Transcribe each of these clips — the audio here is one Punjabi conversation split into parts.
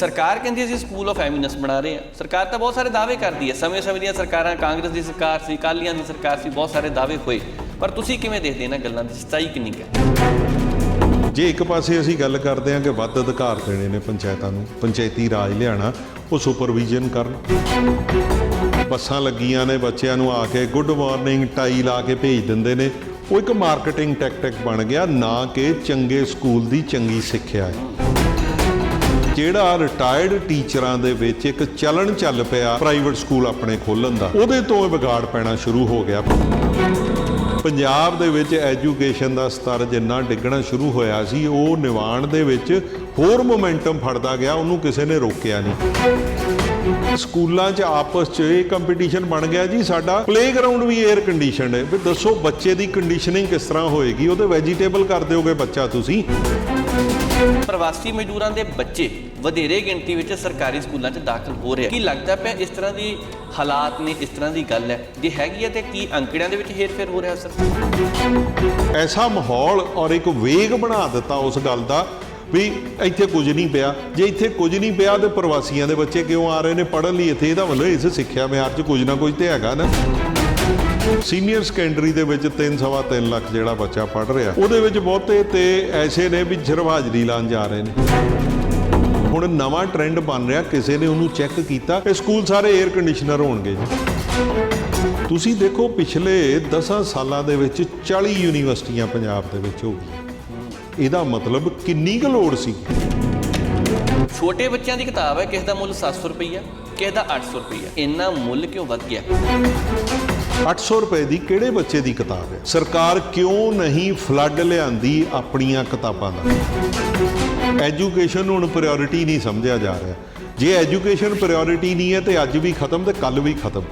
ਸਰਕਾਰ ਕਹਿੰਦੀ ਅਸੀਂ ਸਕੂਲ ਆਫ ਐਮਿਨੈਂਸ ਬਣਾ ਰਹੇ ਹਾਂ। ਸਰਕਾਰ ਤਾਂ ਬਹੁਤ ਸਾਰੇ ਦਾਅਵੇ ਕਰਦੀ ਹੈ। ਸਮੇਂ-ਸਮੇਂ ਦੀਆਂ ਸਰਕਾਰਾਂ, ਕਾਂਗਰਸ ਦੀ ਸਰਕਾਰ ਸੀ ਕਾਲੀਆਂ ਦੀ ਸਰਕਾਰ ਸੀ, ਬਹੁਤ ਸਾਰੇ ਦਾਅਵੇ ਹੋਏ। ਪਰ ਤੁਸੀਂ ਕਿਵੇਂ ਦੇਖਦੇ ਇਹਨਾਂ ਗੱਲਾਂ ਦੀ? ਸੱਚਾਈ ਕਿੰਨੀ ਹੈ? ਜੇ ਇੱਕ ਪਾਸੇ ਅਸੀਂ ਗੱਲ ਕਰਦੇ ਹਾਂ ਕਿ ਵੱਧ ਅਧਿਕਾਰ ਦੇਣੇ ਨੇ ਪੰਚਾਇਤਾਂ ਨੂੰ, ਪੰਚਾਇਤੀ ਰਾਜ ਲਿਆਣਾ ਉਹ ਸੁਪਰਵੀਜ਼ਨ ਕਰਨ। ਬੱਸਾਂ ਲੱਗੀਆਂ ਨੇ, ਬੱਚਿਆਂ ਨੂੰ ਆ ਕੇ ਗੁੱਡ ਮਾਰਨਿੰਗ ਟਾਈ ਲਾ ਕੇ ਭੇਜ ਦਿੰਦੇ ਨੇ। ਉਹ ਇੱਕ ਮਾਰਕੀਟਿੰਗ ਟੈਕਟਿਕ ਬਣ ਗਿਆ, ਨਾ ਕਿ ਚੰਗੇ ਸਕੂਲ ਦੀ ਚੰਗੀ ਸਿੱਖਿਆ ਹੈ। ਜਿਹੜਾ ਰਿਟਾਇਰਡ ਟੀਚਰਾਂ ਦੇ ਵਿੱਚ ਇੱਕ ਚਲਣ ਚੱਲ ਪਿਆ ਪ੍ਰਾਈਵੇਟ ਸਕੂਲ ਆਪਣੇ ਖੋਲਣ ਦਾ, ਉਹਦੇ ਤੋਂ ਇਹ ਵਿਗਾੜ ਪੈਣਾ ਸ਼ੁਰੂ ਹੋ ਗਿਆ। ਪੰਜਾਬ ਦੇ ਵਿੱਚ ਐਜੂਕੇਸ਼ਨ ਦਾ ਸਤਰ ਜਿੰਨਾ ਡਿੱਗਣਾ ਸ਼ੁਰੂ ਹੋਇਆ ਸੀ, ਉਹ ਨਿਵਾਣ ਦੇ ਵਿੱਚ ਹੋਰ ਮੋਮੈਂਟਮ ਫੜਦਾ ਗਿਆ, ਉਹਨੂੰ ਕਿਸੇ ਨੇ ਰੋਕਿਆ ਨਹੀਂ। ਸਕੂਲਾਂ 'ਚ ਆਪਸ 'ਚ ਇਹ ਕੰਪੀਟੀਸ਼ਨ ਬਣ ਗਿਆ ਜੀ, ਸਾਡਾ ਪਲੇਗਰਾਉਂਡ ਵੀ 에ਅਰ ਕੰਡੀਸ਼ਨਡ ਹੈ। ਵੀ ਦੱਸੋ ਬੱਚੇ ਦੀ ਕੰਡੀਸ਼ਨਿੰਗ ਕਿਸ ਤਰ੍ਹਾਂ ਹੋਏਗੀ, ਉਹਦੇ ਵੈਜੀਟੇਬਲ ਕਰ ਦਿਓਗੇ ਬੱਚਾ ਤੁਸੀਂ? ਪ੍ਰਵਾਸੀ ਮਜ਼ਦੂਰਾਂ ਦੇ ਬੱਚੇ ਵਧੇਰੇ ਗਿਣਤੀ ਵਿੱਚ ਸਰਕਾਰੀ ਸਕੂਲਾਂ 'ਚ ਦਾਖਲ ਹੋ ਰਹੇ ਕੀ ਲੱਗਦਾ ਪਿਆ ਇਸ ਤਰ੍ਹਾਂ ਦੀ ਹਾਲਾਤ ਨੇ, ਇਸ ਤਰ੍ਹਾਂ ਦੀ ਗੱਲ ਹੈ? ਜੇ ਹੈਗੀ ਹੈ ਤੇ ਕੀ ਅੰਕੜਿਆਂ ਦੇ ਵਿੱਚ ਹੇਰਫੇਰ ਹੋ ਰਿਹਾ ਸਰ? ਐਸਾ ਮਾਹੌਲ ਔਰ ਇੱਕ ਵੇਗ ਬਣਾ ਦਿੱਤਾ ਉਸ ਗੱਲ ਦਾ ਵੀ ਇੱਥੇ ਕੁਝ ਨਹੀਂ ਪਿਆ। ਜੇ ਇੱਥੇ ਕੁਝ ਨਹੀਂ ਪਿਆ ਤੇ ਪ੍ਰਵਾਸੀਆਂ ਦੇ ਬੱਚੇ ਕਿਉਂ ਆ ਰਹੇ ਨੇ? ਪੜ੍ਹਨ ਲਈ ਇੱਥੇ ਇਹਦਾ ਮਤਲਬ ਇਸ ਸਿੱਖਿਆ ਮਿਆਰ 'ਚ ਕੁਝ ਨਾ ਕੁਝ ਤੇ ਹੈਗਾ ਨਾ। ਸੀਨੀਅਰ ਸੈਕੰਡਰੀ ਦੇ ਵਿੱਚ 3 ਸਵਾ 3 ਲੱਖ ਜਿਹੜਾ ਬੱਚਾ ਪੜ੍ਹ ਰਿਹਾ। ਉਹਦੇ ਵਿੱਚ ਬਹੁਤੇ ਤੇ ਐਸੇ ਨੇ ਵੀ ਜਰਵਾਜਰੀ ਲਾਣ ਜਾ ਰਹੇ ਨੇ। ਹੁਣ ਨਵਾਂ ਟ੍ਰੈਂਡ ਬਣ ਰਿਹਾ, ਕਿਸੇ ਨੇ ਉਹਨੂੰ ਚੈੱਕ ਕੀਤਾ, ਇਹ ਸਕੂਲ ਸਾਰੇ 에ਅਰ ਕੰਡੀਸ਼ਨਰ ਹੋਣਗੇ ਤੁਸੀਂ ਦੇਖੋ, ਪਿਛਲੇ 10 ਸਾਲਾਂ ਦੇ ਵਿੱਚ 40 ਯੂਨੀਵਰਸਿਟੀਆਂ ਪੰਜਾਬ ਦੇ ਵਿੱਚ ਹੋ ਗਈਆਂ। ਇਹਦਾ ਮਤਲਬ ਕਿੰਨੀ ਕੁ ਲੋੜ ਸੀ? ਛੋਟੇ ਬੱਚਿਆਂ ਦੀ ਕਿਤਾਬ ਹੈ, ਕਿਸੇ ਦਾ ਮੁੱਲ 700 ਰੁਪਈਆ, ਕਿਸੇ ਦਾ 800 ਰੁਪਈਆ। ਇੰਨਾ ਮੁੱਲ ਕਿਉਂ ਵੱਧ ਗਿਆ? 800 ਰੁਪਏ ਦੀ ਕਿਹੜੇ ਬੱਚੇ ਦੀ ਕਿਤਾਬ ਹੈ? ਸਰਕਾਰ ਕਿਉਂ ਨਹੀਂ ਫਲੱਡ ਲਿਆਂਦੀ ਆਪਣੀਆਂ ਕਿਤਾਬਾਂ ਦਾ? ਐਜੂਕੇਸ਼ਨ ਹੁਣ ਪ੍ਰਾਇੋਰਟੀ ਨਹੀਂ ਸਮਝਿਆ ਜਾ ਰਿਹਾ। ਜੇ ਐਜੂਕੇਸ਼ਨ ਪ੍ਰਾਇੋਰਟੀ ਨਹੀਂ ਹੈ ਤੇ ਅੱਜ ਵੀ ਖਤਮ ਤੇ ਕੱਲ ਵੀ ਖਤਮ।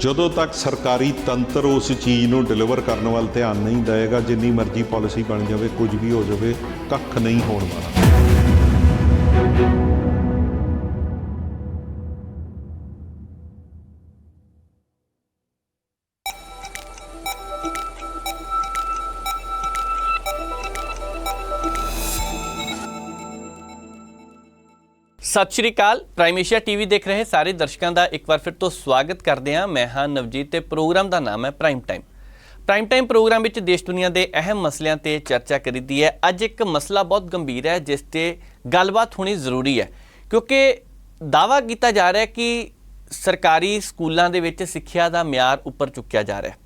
ਜਦੋਂ ਤੱਕ ਸਰਕਾਰੀ ਤੰਤਰ ਉਸ ਚੀਜ਼ ਨੂੰ ਡਿਲੀਵਰ ਕਰਨ ਵੱਲ ਧਿਆਨ ਨਹੀਂ ਦੇਵੇਗਾ, ਜਿੰਨੀ ਮਰਜ਼ੀ ਪਾਲਿਸੀ ਬਣ ਜਾਵੇ, ਕੁਝ ਵੀ ਹੋ ਜਾਵੇ, ਕੱਖ ਨਹੀਂ ਹੋਣ ਵਾਲਾ। ਸਤਿ ਸ਼੍ਰੀ ਅਕਾਲ। ਪ੍ਰਾਈਮ ਏਸ਼ੀਆ ਟੀਵੀ ਦੇਖ ਰਹੇ ਸਾਰੇ ਦਰਸ਼ਕਾਂ ਦਾ ਇੱਕ ਵਾਰ ਫਿਰ ਤੋਂ ਸਵਾਗਤ ਕਰਦੇ ਹਾਂ। ਮੈਂ ਹਾਂ ਨਵਜੀਤ ਤੇ ਪ੍ਰੋਗਰਾਮ ਦਾ ਨਾਮ ਹੈ prime time prime time program ਵਿੱਚ ਦੇਸ਼ ਦੁਨੀਆ ਦੇ ਅਹਿਮ ਮਸਲਿਆਂ ਤੇ ਚਰਚਾ ਕਰੀਦੀ ਹੈ। ਅੱਜ ਇੱਕ ਮਸਲਾ ਬਹੁਤ ਗੰਭੀਰ ਹੈ, ਜਿਸ ਤੇ ਗੱਲਬਾਤ ਹੋਣੀ ਜ਼ਰੂਰੀ ਹੈ। ਕਿਉਂਕਿ ਦਾਵਾ ਕੀਤਾ ਜਾ ਰਿਹਾ ਹੈ ਕਿ ਸਰਕਾਰੀ ਸਕੂਲਾਂ ਦੇ ਵਿੱਚ ਸਿੱਖਿਆ ਦਾ ਮਿਆਰ ਉੱਪਰ ਚੁੱਕਿਆ ਜਾ ਰਿਹਾ ਹੈ।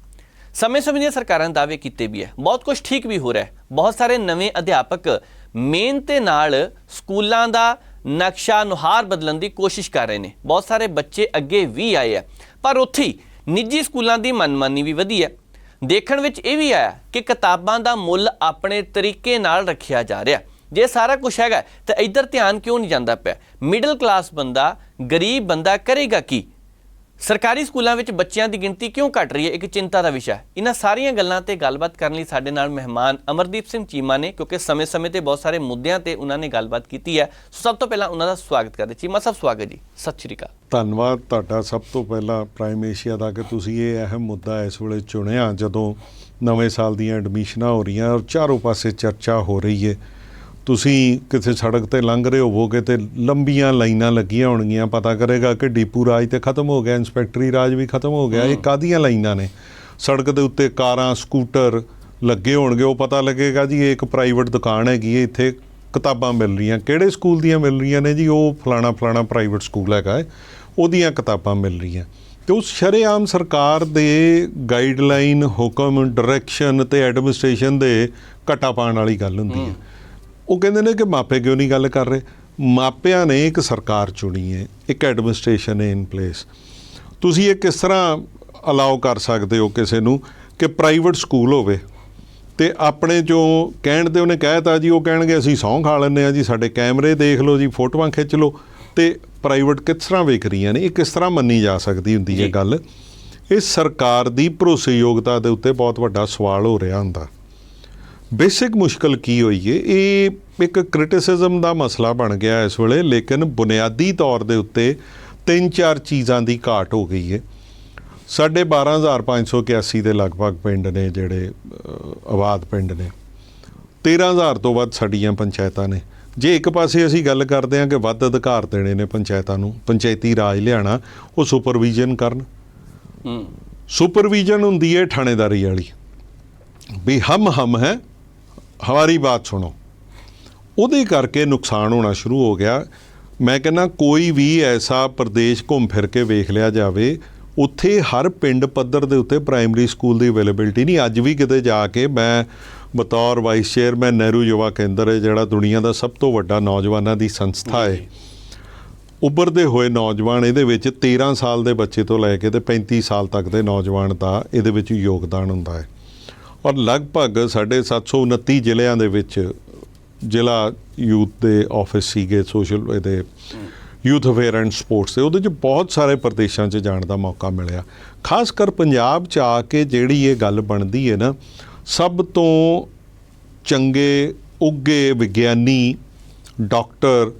ਸਮੇਂ-ਸਮੇਂ ਦੀਆਂ ਸਰਕਾਰਾਂ ਨੇ ਦਾਅਵੇ ਕੀਤੇ ਵੀ ਹੈ। ਬਹੁਤ ਕੁਝ ਠੀਕ ਵੀ ਹੋ ਰਿਹਾ ਹੈ। ਬਹੁਤ ਸਾਰੇ ਨਵੇਂ ਅਧਿਆਪਕ ਮਿਹਨਤ ਨਾਲ ਸਕੂਲਾਂ ਦਾ ਨਕਸ਼ਾ ਨੁਹਾਰ ਬਦਲਣ ਦੀ ਕੋਸ਼ਿਸ਼ ਕਰ ਰਹੇ ਨੇ। ਬਹੁਤ ਸਾਰੇ ਬੱਚੇ ਅੱਗੇ ਵੀ ਆਏ ਆ। ਪਰ ਉੱਥੇ ਹੀ ਨਿੱਜੀ ਸਕੂਲਾਂ ਦੀ ਮਨਮਾਨੀ ਵੀ ਵਧੀ ਹੈ। ਦੇਖਣ ਵਿੱਚ ਇਹ ਵੀ ਆਇਆ ਕਿ ਕਿਤਾਬਾਂ ਦਾ ਮੁੱਲ ਆਪਣੇ ਤਰੀਕੇ ਨਾਲ ਰੱਖਿਆ ਜਾ ਰਿਹਾ। ਜੇ ਸਾਰਾ ਕੁਝ ਹੈਗਾ, ਤਾਂ ਇੱਧਰ ਧਿਆਨ ਕਿਉਂ ਨਹੀਂ ਜਾਂਦਾ ਪਿਆ? ਮਿਡਲ ਕਲਾਸ ਬੰਦਾ, ਗਰੀਬ ਬੰਦਾ ਕਰੇਗਾ ਕੀ? ਸਰਕਾਰੀ ਸਕੂਲਾਂ ਵਿੱਚ ਬੱਚਿਆਂ ਦੀ ਗਿਣਤੀ ਕਿਉਂ ਘਟ ਰਹੀ ਹੈ? ਇੱਕ ਚਿੰਤਾ ਦਾ ਵਿਸ਼ਾ ਹੈ। ਇਹਨਾਂ ਸਾਰੀਆਂ ਗੱਲਾਂ ਤੇ ਗੱਲਬਾਤ ਕਰਨ ਲਈ ਸਾਡੇ ਨਾਲ ਮਹਿਮਾਨ ਅਮਰਦੀਪ ਸਿੰਘ ਚੀਮਾ ਨੇ, ਕਿਉਂਕਿ ਸਮੇਂ-ਸਮੇਂ ਤੇ ਬਹੁਤ ਸਾਰੇ ਮੁੱਦਿਆਂ ਤੇ ਉਹਨਾਂ ਨੇ ਗੱਲਬਾਤ ਕੀਤੀ ਹੈ। ਸੋ ਸਭ ਤੋਂ ਪਹਿਲਾਂ ਉਹਨਾਂ ਦਾ ਸਵਾਗਤ ਕਰਦੇ ਚੀਮਾ ਸਾਹਿਬ, ਸਵਾਗਤ ਜੀ। ਸਤਿ ਸ਼੍ਰੀ ਅਕਾਲ। ਧੰਨਵਾਦ ਤੁਹਾਡਾ ਸਭ ਤੋਂ ਪਹਿਲਾਂ ਪ੍ਰਾਈਮ ਏਸ਼ੀਆ ਦਾ, ਕਿ ਤੁਸੀਂ ਇਹ ਅਹਿਮ ਮੁੱਦਾ ਇਸ ਵੇਲੇ ਚੁਣਿਆ, ਜਦੋਂ ਨਵੇਂ ਸਾਲ ਦੀਆਂ ਐਡਮਿਸ਼ਨਾਂ ਹੋ ਰਹੀਆਂ ਔਰ ਚਾਰੋਂ ਪਾਸੇ ਚਰਚਾ ਹੋ ਰਹੀ ਹੈ। ਤੁਸੀਂ ਕਿਸੇ ਸੜਕ ਤੇ ਲੰਘ ਰਹੇ ਹੋਵੋਗੇ ਤੇ ਲੰਬੀਆਂ ਲਾਈਨਾਂ ਲੱਗੀਆਂ ਹੋਣਗੀਆਂ ਪਤਾ ਕਰੇਗਾ ਕਿ ਡੀਪੂ ਰਾਜ ਤੇ ਖਤਮ ਹੋ ਗਿਆ ਇੰਸਪੈਕਟਰੀ ਰਾਜ ਵੀ ਖਤਮ ਹੋ ਗਿਆ ਇਹ ਕਾਦੀਆਂ ਲਾਈਨਾਂ ਨੇ? ਸੜਕ ਦੇ ਉੱਤੇ ਕਾਰਾਂ ਸਕੂਟਰ ਲੱਗੇ ਹੋਣਗੇ ਉਹ ਪਤਾ ਲੱਗੇਗਾ ਜੀ ਇਹ ਇੱਕ ਪ੍ਰਾਈਵੇਟ ਦੁਕਾਨ ਹੈਗੀ ਹੈ ਇੱਥੇ ਕਿਤਾਬਾਂ ਮਿਲ ਰਹੀਆਂ। ਕਿਹੜੇ ਸਕੂਲ ਦੀਆਂ ਮਿਲ ਰਹੀਆਂ ਨੇ ਜੀ? ਉਹ ਫਲਾਣਾ ਫਲਾਣਾ ਪ੍ਰਾਈਵੇਟ ਸਕੂਲ ਹੈਗਾ ਹੈ ਉਹਦੀਆਂ ਕਿਤਾਬਾਂ ਮਿਲ ਰਹੀਆਂ। ਤੇ ਉਸ ਸ਼ਰੇਆਮ ਸਰਕਾਰ ਦੇ ਗਾਈਡਲਾਈਨ ਹੁਕਮ ਡਾਇਰੈਕਸ਼ਨ ਤੇ ਐਡਮਿਨਿਸਟ੍ਰੇਸ਼ਨ ਦੇ ਘਟਾ ਪਾਉਣ ਵਾਲੀ ਗੱਲ ਹੁੰਦੀ ਹੈ। ਉਹ ਕਹਿੰਦੇ ਨੇ ਕਿ ਮਾਪੇ ਕਿਉਂ ਨਹੀਂ ਗੱਲ ਕਰ ਰਹੇ? ਮਾਪਿਆਂ ਨੇ ਇੱਕ ਸਰਕਾਰ ਚੁਣੀ ਹੈ ਇੱਕ ਐਡਮਿਨਿਸਟ੍ਰੇਸ਼ਨ ਹੈ ਇਨ ਪਲੇਸ ਤੁਸੀਂ ਇਹ ਕਿਸ ਤਰ੍ਹਾਂ ਅਲਾਉ ਕਰ ਸਕਦੇ ਹੋ ਕਿਸੇ ਨੂੰ ਕਿ ਪ੍ਰਾਈਵੇਟ ਸਕੂਲ ਹੋਵੇ? ਤੇ ਆਪਣੇ ਚੋਂ ਕਹਿਣ ਤੇ ਉਹਨੇ ਕਹਿਤਾ ਜੀ ਉਹ ਕਹਿਣਗੇ ਅਸੀਂ ਸਹੁੰ ਖਾ ਲੈਂਦੇ ਆ ਜੀ ਸਾਡੇ ਕੈਮਰੇ ਦੇਖ ਲਓ ਜੀ ਫੋਟੋਆਂ ਖਿੱਚ ਲਓ। ਤੇ ਪ੍ਰਾਈਵੇਟ ਕਿਸ ਤਰ੍ਹਾਂ ਵੇਖ ਰਹੀਆਂ ਨੇ? ਇਹ ਕਿਸ ਤਰ੍ਹਾਂ ਮੰਨੀ ਜਾ ਸਕਦੀ ਹੁੰਦੀ ਹੈ ਜੀ। ਗੱਲ? ਇਹ ਸਰਕਾਰ ਦੀ ਭਰੋਸੇਯੋਗਤਾ ਦੇ ਉੱਤੇ ਬਹੁਤ ਵੱਡਾ ਸਵਾਲ ਹੋ ਰਿਹਾ ਹੁੰਦਾ। ਬੇਸਿਕ ਮੁਸ਼ਕਲ ਕੀ ਹੋਈ ਏ? ਇਹ ਇੱਕ ਕ੍ਰਿਟਿਸਿਜ਼ਮ ਦਾ ਮਸਲਾ ਬਣ ਗਿਆ ਇਸ ਵੇਲੇ ਲੇਕਿਨ ਬੁਨਿਆਦੀ ਤੌਰ ਦੇ ਉੱਤੇ ਤਿੰਨ ਚਾਰ ਚੀਜ਼ਾਂ ਦੀ ਘਾਟ ਹੋ ਗਈ ਏ। ਸਾਡੇ 12581 ਦੇ ਲਗਭਗ ਪਿੰਡ ਨੇ ਜਿਹੜੇ ਆਬਾਦ ਪਿੰਡ ਨੇ। 13000 ਤੋਂ ਵੱਧ ਸਾਡੀਆਂ ਪੰਚਾਇਤਾਂ ਨੇ। ਜੇ ਇੱਕ ਪਾਸੇ ਅਸੀਂ ਗੱਲ ਕਰਦੇ ਹਾਂ ਕਿ ਵੱਧ ਅਧਿਕਾਰ ਦੇਣੇ ਨੇ ਪੰਚਾਇਤਾਂ ਨੂੰ ਪੰਚਾਇਤੀ ਰਾਜ ਲਿਆਣਾ ਉਹ ਸੁਪਰਵੀਜ਼ਨ ਕਰਨ। ਹੂੰ। ਸੁਪਰਵੀਜ਼ਨ ਹੁੰਦੀ ਹੈ ਥਾਣੇਦਾਰੀ ਵਾਲੀ। ਵੀ ਹਮ ਹਮ ਹੈ ਹਮਾਰੀ ਬਾਤ ਸੁਣੋ। ਉਹਦੇ ਕਰਕੇ ਨੁਕਸਾਨ ਹੋਣਾ ਸ਼ੁਰੂ ਹੋ ਗਿਆ। ਮੈਂ ਕਹਿੰਦਾ ਕੋਈ ਵੀ ਐਸਾ ਪ੍ਰਦੇਸ਼ ਘੁੰਮ ਫਿਰ ਕੇ ਵੇਖ ਲਿਆ ਜਾਵੇ ਉੱਥੇ ਹਰ ਪਿੰਡ ਪੱਧਰ ਦੇ ਉੱਤੇ ਪ੍ਰਾਇਮਰੀ ਸਕੂਲ ਦੀ ਅਵੇਲੇਬਿਲਟੀ ਨਹੀਂ। ਅੱਜ ਵੀ ਕਿਤੇ ਜਾ ਕੇ ਮੈਂ ਬਤੌਰ ਵਾਈਸ ਚੇਅਰਮੈਨ ਨਹਿਰੂ ਯੁਵਾ ਕੇਂਦਰ ਹੈ ਜਿਹੜਾ ਦੁਨੀਆ ਦਾ ਸਭ ਤੋਂ ਵੱਡਾ ਨੌਜਵਾਨਾਂ ਦੀ ਸੰਸਥਾ ਹੈ। ਉੱਭਰਦੇ ਹੋਏ ਨੌਜਵਾਨ ਇਹਦੇ ਵਿੱਚ 13 ਸਾਲ ਦੇ ਬੱਚੇ ਤੋਂ ਲੈ ਕੇ ਤੇ 35 ਸਾਲ ਤੱਕ ਦੇ ਨੌਜਵਾਨ ਦਾ ਇਹਦੇ ਵਿੱਚ ਯੋਗਦਾਨ ਹੁੰਦਾ ਹੈ। ਔਰ ਲਗਭਗ ਸਾਡੇ 729 ਜ਼ਿਲ੍ਹਿਆਂ ਦੇ ਵਿੱਚ ਜ਼ਿਲ੍ਹਾ ਯੂਥ ਦੇ ਆਫਿਸ ਸੀਗੇ, ਸੋਸ਼ਲ ਇਹਦੇ ਯੂਥ ਅਫੇਅਰ ਐਂਡ ਸਪੋਰਟਸ ਦੇ। ਉਹਦੇ 'ਚ ਬਹੁਤ ਸਾਰੇ ਪ੍ਰਦੇਸ਼ਾਂ 'ਚ ਜਾਣ ਦਾ ਮੌਕਾ ਮਿਲਿਆ। ਖਾਸ ਕਰ ਪੰਜਾਬ 'ਚ ਆ ਕੇ ਜਿਹੜੀ ਇਹ ਗੱਲ ਬਣਦੀ ਹੈ ਨਾ, ਸਭ ਤੋਂ ਚੰਗੇ, ਉੱਗੇ ਵਿਗਿਆਨੀ, ਡਾਕਟਰ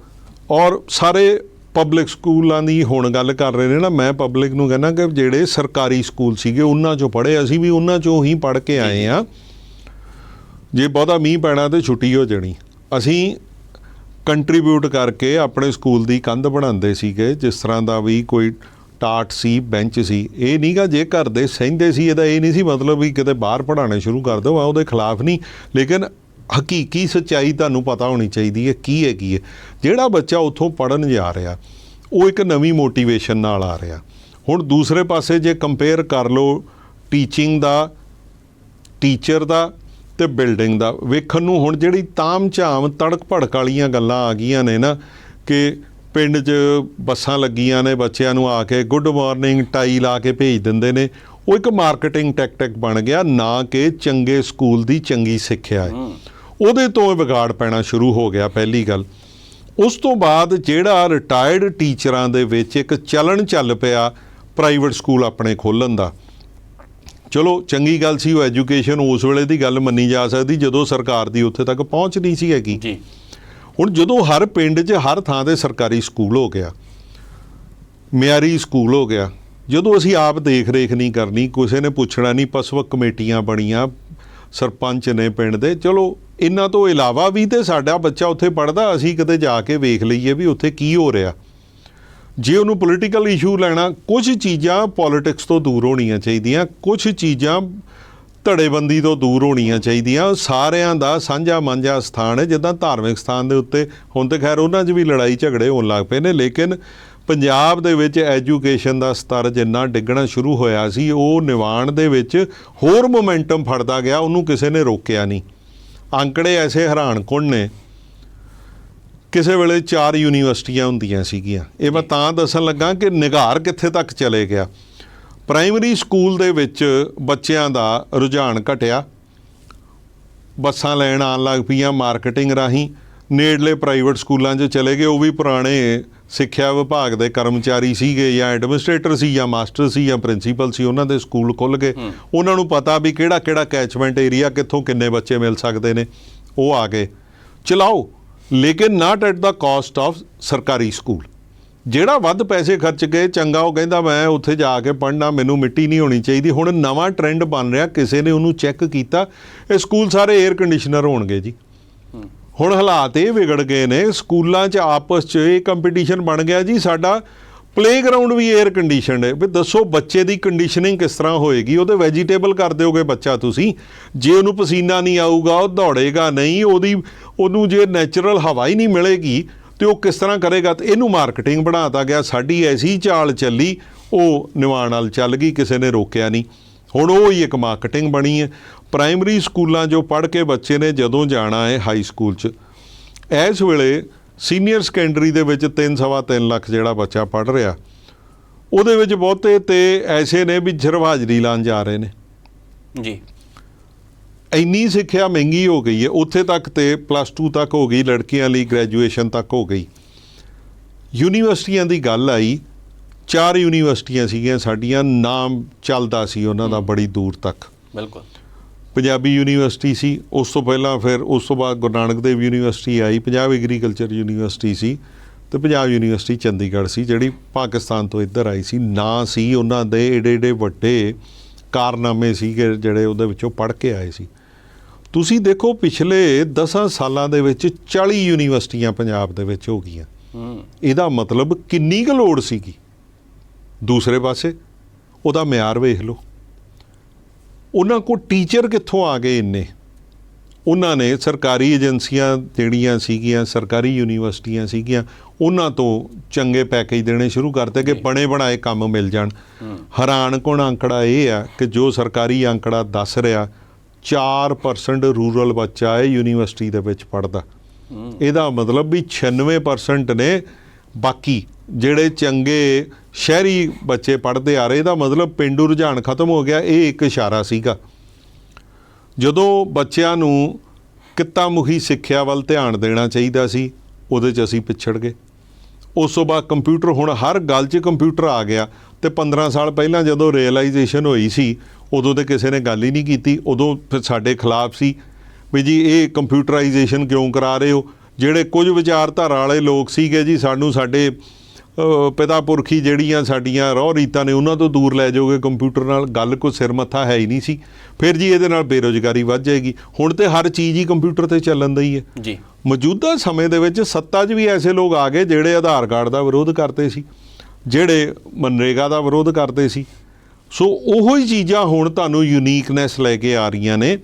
ਔਰ ਸਾਰੇ ਪਬਲਿਕ ਸਕੂਲਾਂ ਦੀ ਹੁਣ ਗੱਲ ਕਰ ਰਹੇ ਨੇ ਨਾ ਮੈਂ ਪਬਲਿਕ ਨੂੰ ਕਹਿੰਦਾ ਕਿ ਜਿਹੜੇ ਸਰਕਾਰੀ ਸਕੂਲ ਸੀਗੇ ਉਹਨਾਂ ਚੋਂ ਪੜ੍ਹੇ। ਅਸੀਂ ਵੀ ਉਹਨਾਂ ਚੋਂ ਹੀ ਪੜ੍ਹ ਕੇ ਆਏ ਆ ਜੇ। ਬਹੁਤਾ ਮੀਂਹ ਪੈਣਾ ਤੇ ਛੁੱਟੀ ਹੋ ਜਾਣੀ। ਅਸੀਂ ਕੰਟਰੀਬਿਊਟ ਕਰਕੇ ਆਪਣੇ ਸਕੂਲ ਦੀ ਕੰਧ ਬਣਾਉਂਦੇ ਸੀਗੇ ਜਿਸ ਤਰ੍ਹਾਂ ਦਾ ਵੀ ਕੋਈ ਟਾਟ ਸੀ ਬੈਂਚ ਸੀ। ਇਹ ਨਹੀਂਗਾ ਜੇ ਘਰ ਦੇ ਸਹਿੰਦੇ ਸੀ ਇਹਦਾ ਇਹ ਨਹੀਂ ਸੀ ਮਤਲਬ ਵੀ ਕਿਤੇ ਬਾਹਰ ਪੜ੍ਹਾਉਣੇ ਸ਼ੁਰੂ ਕਰ ਦਿਓ ਆ ਉਹਦੇ ਖਿਲਾਫ ਨਹੀਂ ਲੇਕਿਨ ਹਕੀਕੀ ਸੱਚਾਈ ਤੁਹਾਨੂੰ ਪਤਾ ਹੋਣੀ ਚਾਹੀਦੀ ਹੈ ਕੀ ਹੈ ਕੀ ਹੈ। ਜਿਹੜਾ ਬੱਚਾ ਉੱਥੋਂ ਪੜਨ ਜਾ ਰਿਹਾ, ਉਹ ਇੱਕ ਨਵੀਂ ਮੋਟੀਵੇਸ਼ਨ ਨਾਲ ਆ ਰਿਹਾ। ਹੁਣ ਦੂਸਰੇ ਪਾਸੇ ਜੇ ਕੰਪੇਅਰ ਕਰ ਲਓ ਟੀਚਿੰਗ ਦਾ ਟੀਚਰ ਦਾ ਤੇ ਬਿਲਡਿੰਗ ਦਾ, ਵੇਖਣ ਨੂੰ ਹੁਣ ਜਿਹੜੀ ਤਾਮ-ਝਾਮ ਤੜਕ ਭੜਕ ਵਾਲੀਆਂ ਗੱਲਾਂ ਆ ਗਈਆਂ ਨੇ ਨਾ ਕਿ ਪਿੰਡ 'ਚ ਬੱਸਾਂ ਲੱਗੀਆਂ ਨੇ, ਬੱਚਿਆਂ ਨੂੰ ਆ ਕੇ ਗੁੱਡ ਮਾਰਨਿੰਗ ਟਾਈ ਲਾ ਕੇ ਭੇਜ ਦਿੰਦੇ ਨੇ। ਉਹ ਇੱਕ ਮਾਰਕੀਟਿੰਗ ਟੈਕਟਿਕ ਬਣ ਗਿਆ ਨਾ ਕਿ ਚੰਗੇ ਸਕੂਲ ਦੀ ਚੰਗੀ ਸਿੱਖਿਆ ਹੈ। ਉਹਦੇ ਤੋਂ ਇਹ ਵਿਗਾੜ ਪੈਣਾ ਸ਼ੁਰੂ ਹੋ ਗਿਆ ਪਹਿਲੀ ਗੱਲ। ਉਸ ਤੋਂ ਬਾਅਦ ਜਿਹੜਾ ਰਿਟਾਇਰਡ ਟੀਚਰਾਂ ਦੇ ਵਿੱਚ ਇੱਕ ਚਲਣ ਚੱਲ ਪਿਆ ਪ੍ਰਾਈਵੇਟ ਸਕੂਲ ਆਪਣੇ ਖੋਲਣ ਦਾ। ਚਲੋ ਚੰਗੀ ਗੱਲ ਸੀ ਉਹ ਐਜੂਕੇਸ਼ਨ ਉਸ ਵੇਲੇ ਦੀ ਗੱਲ ਮੰਨੀ ਜਾ ਸਕਦੀ ਜਦੋਂ ਸਰਕਾਰ ਦੀ ਉੱਥੇ ਤੱਕ ਪਹੁੰਚ ਨਹੀਂ ਸੀ ਹੈਗੀ। ਜੀ। ਹੁਣ ਜਦੋਂ ਹਰ ਪਿੰਡ 'ਚ ਹਰ ਥਾਂ ਤੇ ਸਰਕਾਰੀ ਸਕੂਲ ਹੋ ਗਿਆ ਮਿਆਰੀ ਸਕੂਲ ਹੋ ਗਿਆ ਜਦੋਂ ਅਸੀਂ ਆਪ ਦੇਖ ਰੇਖ ਨਹੀਂ ਕਰਨੀ ਕਿਸੇ ਨੇ ਪੁੱਛਣਾ ਨਹੀਂ ਪਸਵਕ ਕਮੇਟੀਆਂ ਬਣੀਆਂ ਸਰਪੰਚ ਨੇ ਪਿੰਡ ਦੇ। ਚਲੋ, ਇਹਨਾਂ ਤੋਂ ਇਲਾਵਾ ਵੀ ਤੇ ਸਾਡਾ ਬੱਚਾ ਉੱਥੇ ਪੜਦਾ ਅਸੀਂ ਕਿਤੇ ਜਾ ਕੇ ਵੇਖ ਲਈਏ ਵੀ ਉੱਥੇ ਕੀ ਹੋ ਰਿਹਾ। ਜੇ ਉਹਨੂੰ ਪੋਲੀਟੀਕਲ ਇਸ਼ੂ ਲੈਣਾ, ਕੁਝ ਚੀਜ਼ਾਂ ਪੋਲਿਟਿਕਸ ਤੋਂ ਦੂਰ ਹੋਣੀਆਂ ਚਾਹੀਦੀਆਂ, ਕੁਝ ਚੀਜ਼ਾਂ ਧੜੇਬੰਦੀ ਤੋਂ ਦੂਰ ਹੋਣੀਆਂ ਚਾਹੀਦੀਆਂ। ਸਾਰਿਆਂ ਦਾ ਸਾਂਝਾ ਮਾਂਝਾ ਸਥਾਨ ਹੈ, ਜਿੱਦਾਂ ਧਾਰਮਿਕ ਸਥਾਨ ਦੇ ਉੱਤੇ। ਹੁਣ ਤੇ ਖੈਰ, ਉਹਨਾਂ 'ਚ ਵੀ ਲੜਾਈ ਝਗੜੇ ਹੋਣ ਲੱਗ ਪਏ ਨੇ, ਲੇਕਿਨ ਪੰਜਾਬ ਦੇ ਵਿੱਚ ਐਜੂਕੇਸ਼ਨ ਦਾ ਸਤਰ ਜਿੰਨਾ ਡਿੱਗਣਾ ਸ਼ੁਰੂ ਹੋਇਆ ਸੀ ਉਹ ਨਿਵਾਣ ਦੇ ਵਿੱਚ ਹੋਰ ਮੋਮੈਂਟਮ ਫੜਦਾ ਗਿਆ ਉਹਨੂੰ ਕਿਸੇ ਨੇ ਰੋਕਿਆ ਨਹੀਂ। ਅੰਕੜੇ ਐਸੇ ਹੈਰਾਨਕੁੰਨ ਨੇ? ਕਿਸੇ ਵੇਲੇ ਚਾਰ ਯੂਨੀਵਰਸਿਟੀਆਂ ਹੁੰਦੀਆਂ ਸੀਗੀਆਂ। ਇਹ ਮੈਂ ਤਾਂ ਦੱਸਣ ਲੱਗਾ ਕਿ ਨਿਗਾਰ ਕਿੱਥੇ ਤੱਕ ਚਲੇ ਗਿਆ। ਪ੍ਰਾਇਮਰੀ ਸਕੂਲ ਦੇ ਵਿੱਚ ਬੱਚਿਆਂ ਦਾ ਰੁਝਾਨ ਘਟਿਆ। ਬੱਸਾਂ ਲੈਣ ਆਉਣ ਲੱਗ ਪਈਆਂ ਮਾਰਕੀਟਿੰਗ ਰਾਹੀਂ। ਨੇੜਲੇ ਪ੍ਰਾਈਵੇਟ ਸਕੂਲਾਂ 'ਚ ਚਲੇ ਗਏ ਉਹ ਵੀ ਪੁਰਾਣੇ ਸਿੱਖਿਆ ਵਿਭਾਗ ਦੇ ਕਰਮਚਾਰੀ ਸੀਗੇ ਜਾਂ ਐਡਮਿਨਿਸਟ੍ਰੇਟਰ ਸੀ ਜਾਂ ਮਾਸਟਰ ਸੀ ਜਾਂ ਪ੍ਰਿੰਸੀਪਲ ਸੀ ਉਹਨਾਂ ਦੇ ਸਕੂਲ ਖੁੱਲ ਗਏ। ਉਹਨਾਂ ਨੂੰ ਪਤਾ ਵੀ ਕਿਹੜਾ ਕਿਹੜਾ ਕੈਚਮੈਂਟ ਏਰੀਆ ਕਿੱਥੋਂ ਕਿੰਨੇ ਬੱਚੇ ਮਿਲ ਸਕਦੇ ਨੇ। ਉਹ ਆ ਗਏ। ਚਲਾਓ ਲੇਕਿਨ not at the cost of ਸਰਕਾਰੀ ਸਕੂਲ। ਜਿਹੜਾ ਵੱਧ ਪੈਸੇ ਖਰਚ ਕੇ ਚੰਗਾ ਉਹ ਕਹਿੰਦਾ ਮੈਂ ਉੱਥੇ ਜਾ ਕੇ ਪੜ੍ਹਨਾ ਮੈਨੂੰ ਮਿੱਟੀ ਨਹੀਂ ਹੋਣੀ ਚਾਹੀਦੀ। ਹੁਣ ਨਵਾਂ ਟ੍ਰੈਂਡ ਬਣ ਰਿਹਾ ਕਿਸੇ ਨੇ ਉਹਨੂੰ ਚੈੱਕ ਕੀਤਾ ਇਹ ਸਕੂਲ ਸਾਰੇ 에ਅਰ ਕੰਡੀਸ਼ਨਰ ਹੋਣਗੇ ਜੀ। ਹੁਣ ਹਾਲਾਤ ਇਹ ਵਿਗੜ ਗਏ ਨੇ, ਸਕੂਲਾਂ 'ਚ ਆਪਸ 'ਚ ਇਹ ਕੰਪੀਟੀਸ਼ਨ ਬਣ ਗਿਆ ਜੀ, ਸਾਡਾ ਪਲੇਗਰਾਉਂਡ ਵੀ 에ਅਰ ਕੰਡੀਸ਼ਨਡ ਹੈ। ਵੀ ਦੱਸੋ ਬੱਚੇ ਦੀ ਕੰਡੀਸ਼ਨਿੰਗ ਕਿਸ ਤਰ੍ਹਾਂ ਹੋਏਗੀ, ਉਹਦੇ ਵੈਜੀਟੇਬਲ ਕਰ ਦਿਓਗੇ ਬੱਚਾ ਤੁਸੀਂ, ਜੇ ਉਹਨੂੰ ਪਸੀਨਾ ਨਹੀਂ ਆਊਗਾ, ਉਹ ਦੌੜੇਗਾ ਨਹੀਂ, ਉਹਦੀ, ਉਹਨੂੰ ਜੇ ਨੈਚੁਰਲ ਹਵਾ ਹੀ ਨਹੀਂ ਮਿਲੇਗੀ, ਤੇ ਉਹ ਕਿਸ ਤਰ੍ਹਾਂ ਕਰੇਗਾ, ਤੇ ਇਹਨੂੰ ਮਾਰਕੀਟਿੰਗ ਬਣਾਤਾ ਗਿਆ, ਸਾਡੀ ਐਸੀ ਚਾਲ ਚੱਲੀ, ਉਹ ਨਿਵਾਣ ਨਾਲ ਚੱਲ ਗਈ, ਕਿਸੇ ਨੇ ਰੋਕਿਆ ਨਹੀਂ। ਹੁਣ ਉਹ ਹੀ ਇੱਕ ਮਾਰਕੀਟਿੰਗ ਬਣੀ ਹੈ। ਪ੍ਰਾਇਮਰੀ ਸਕੂਲਾਂ ਜੋ ਪੜ੍ਹ ਕੇ ਬੱਚੇ ਨੇ ਜਦੋਂ ਜਾਣਾ ਹੈ ਹਾਈ ਸਕੂਲ 'ਚ ਇਸ ਵੇਲੇ ਸੀਨੀਅਰ ਸੈਕੰਡਰੀ ਦੇ ਵਿੱਚ 3.5 ਲੱਖ ਜਿਹੜਾ ਬੱਚਾ ਪੜ੍ਹ ਰਿਹਾ। ਉਹਦੇ ਵਿੱਚ ਬਹੁਤੇ ਤੇ ਐਸੇ ਨੇ ਵੀ ਸਿਰਫ ਹਾਜ਼ਰੀ ਲਾਉਣ ਜਾ ਰਹੇ ਨੇ। ਜੀ। ਇੰਨੀ ਸਿੱਖਿਆ ਮਹਿੰਗੀ ਹੋ ਗਈ ਹੈ ਉੱਥੇ ਤੱਕ ਤੇ ਪਲੱਸ 2 ਤੱਕ ਹੋ ਗਈ ਲੜਕੀਆਂ ਲਈ ਗ੍ਰੈਜੂਏਸ਼ਨ ਤੱਕ ਹੋ ਗਈ। ਯੂਨੀਵਰਸਿਟੀਆਂ ਦੀ ਗੱਲ ਆਈ ਚਾਰ ਯੂਨੀਵਰਸਿਟੀਆਂ ਸੀਗੀਆਂ ਸਾਡੀਆਂ ਨਾਮ ਚੱਲਦਾ ਸੀ ਉਹਨਾਂ ਦਾ ਬੜੀ ਦੂਰ ਤੱਕ। ਬਿਲਕੁਲ। ਪੰਜਾਬੀ ਯੂਨੀਵਰਸਿਟੀ ਸੀ। ਉਸ ਤੋਂ ਪਹਿਲਾਂ ਫਿਰ ਉਸ ਤੋਂ ਬਾਅਦ ਗੁਰੂ ਨਾਨਕ ਦੇਵ ਯੂਨੀਵਰਸਿਟੀ ਆਈ ਪੰਜਾਬ ਐਗਰੀਕਲਚਰ ਯੂਨੀਵਰਸਿਟੀ ਸੀ ਤੇ ਪੰਜਾਬ ਯੂਨੀਵਰਸਿਟੀ ਚੰਡੀਗੜ੍ਹ ਸੀ ਜਿਹੜੀ ਪਾਕਿਸਤਾਨ ਤੋਂ ਇੱਧਰ ਆਈ ਸੀ। ਨਾ ਸੀ ਉਹਨਾਂ ਦੇ ਏਡੇ ਏਡੇ ਵੱਡੇ ਕਾਰਨਾਮੇ ਸੀਗੇ ਜਿਹੜੇ ਉਹਦੇ ਵਿੱਚੋਂ ਪੜ੍ਹ ਕੇ ਆਏ ਸੀ। ਤੁਸੀਂ ਦੇਖੋ ਪਿਛਲੇ 10 ਸਾਲਾਂ ਦੇ ਵਿੱਚ 40 ਯੂਨੀਵਰਸਿਟੀਆਂ ਪੰਜਾਬ ਦੇ ਵਿੱਚ ਹੋ ਗਈਆਂ। ਹੂੰ। ਇਹਦਾ ਮਤਲਬ ਕਿੰਨੀ ਕੁ ਲੋੜ ਸੀਗੀ? ਦੂਸਰੇ ਪਾਸੇ ਉਹਦਾ ਮਿਆਰ ਵੇਖ ਲਓ। ਉਹਨਾਂ ਕੋਲ ਟੀਚਰ ਕਿੱਥੋਂ ਆ ਗਏ ਇੰਨੇ? ਉਹਨਾਂ ਨੇ ਸਰਕਾਰੀ ਏਜੰਸੀਆਂ ਜਿਹੜੀਆਂ ਸੀਗੀਆਂ ਸਰਕਾਰੀ ਯੂਨੀਵਰਸਿਟੀਆਂ ਸੀਗੀਆਂ ਉਹਨਾਂ ਤੋਂ ਚੰਗੇ ਪੈਕੇਜ ਦੇਣੇ ਸ਼ੁਰੂ ਕਰਤੇ ਕਿ ਬਣੇ ਬਣਾਏ ਕੰਮ ਮਿਲ ਜਾਣ। ਹੈਰਾਨ ਕੋਣ ਅੰਕੜਾ ਇਹ ਆ ਕਿ ਜੋ ਸਰਕਾਰੀ ਅੰਕੜਾ ਦੱਸ ਰਿਹਾ 4% ਰੂਰਲ ਬੱਚਾ ਹੈ ਯੂਨੀਵਰਸਿਟੀ ਦੇ ਵਿੱਚ ਪੜਦਾ ਇਹਦਾ ਮਤਲਬ ਵੀ 96% ਨੇ ਬਾਕੀ। ਜਿਹੜੇ ਚੰਗੇ ਸ਼ਹਿਰੀ ਬੱਚੇ ਪੜ੍ਹਦੇ ਆ ਰਹੇ ਦਾ ਮਤਲਬ ਪਿੰਡੂ ਰੁਝਾਨ ਖਤਮ ਹੋ ਗਿਆ, ਇਹ ਇੱਕ ਇਸ਼ਾਰਾ ਸੀਗਾ। ਜਦੋਂ ਬੱਚਿਆਂ ਨੂੰ ਕਿੱਤਾ ਮੁਖੀ ਸਿੱਖਿਆ ਵੱਲ ਧਿਆਨ ਦੇਣਾ ਚਾਹੀਦਾ ਸੀ, ਉਹਦੇ 'ਚ ਅਸੀਂ ਪਿਛੜ ਗਏ। ਉਸ ਤੋਂ ਬਾਅਦ ਕੰਪਿਊਟਰ ਹੁਣ ਹਰ ਗੱਲ 'ਚ ਕੰਪਿਊਟਰ ਆ ਗਿਆ ਤੇ 15 ਸਾਲ ਪਹਿਲਾਂ ਜਦੋਂ ਰਿਅਲਾਈਜੇਸ਼ਨ ਹੋਈ ਸੀ, ਉਦੋਂ ਤੇ ਕਿਸੇ ਨੇ ਗੱਲ ਹੀ ਨਹੀਂ ਕੀਤੀ, ਉਦੋਂ ਫਿਰ ਸਾਡੇ ਖਿਲਾਫ ਸੀ ਵੀ ਜੀ ਇਹ ਕੰਪਿਊਟਰਾਈਜੇਸ਼ਨ ਕਿਉਂ ਕਰਾ ਰਹੇ ਹੋ? ਜਿਹੜੇ ਕੁਝ ਵਿਚਾਰਧਾਰਾ ਵਾਲੇ ਲੋਕ ਸੀਗੇ ਜੀ, ਸਾਨੂੰ ਸਾਡੇ ਪਿਤਾ ਪੁਰਖੀ ਜਿਹੜੀਆਂ ਸਾਡੀਆਂ ਰੋਹ ਰੀਤਾਂ ਨੇ ਉਹਨਾਂ ਤੋਂ ਦੂਰ ਲੈ ਜਾਓਗੇ। ਕੰਪਿਊਟਰ ਨਾਲ ਗੱਲ ਕੋ ਸਿਰ ਮੱਥਾ ਹੈ ਹੀ ਨਹੀਂ ਸੀ। ਫਿਰ ਜੀ ਇਹਦੇ ਨਾਲ ਬੇਰੋਜ਼ਗਾਰੀ ਵੱਧ ਜਾਏਗੀ। ਹੁਣ ਤੇ ਹਰ ਚੀਜ਼ ਹੀ ਕੰਪਿਊਟਰ ਤੇ ਚੱਲਣ ਦੀ ਹੈ। ਜੀ। ਮੌਜੂਦਾ ਸਮੇਂ ਦੇ ਵਿੱਚ ਸੱਤਾ 'ਚ ਵੀ ਐਸੇ ਲੋਕ ਆ ਗਏ ਜਿਹੜੇ ਆਧਾਰ ਕਾਰਡ ਦਾ ਵਿਰੋਧ ਕਰਦੇ ਸੀ ਜਿਹੜੇ ਮਨਰੇਗਾ ਦਾ ਵਿਰੋਧ ਕਰਦੇ ਸੀ। ਸੋ ਉਹੋ ਹੀ ਚੀਜ਼ਾਂ ਹੁਣ ਤੁਹਾਨੂੰ ਯੂਨੀਕਨੈਸ ਲੈ ਕੇ ਆ ਰਹੀਆਂ ਨੇ।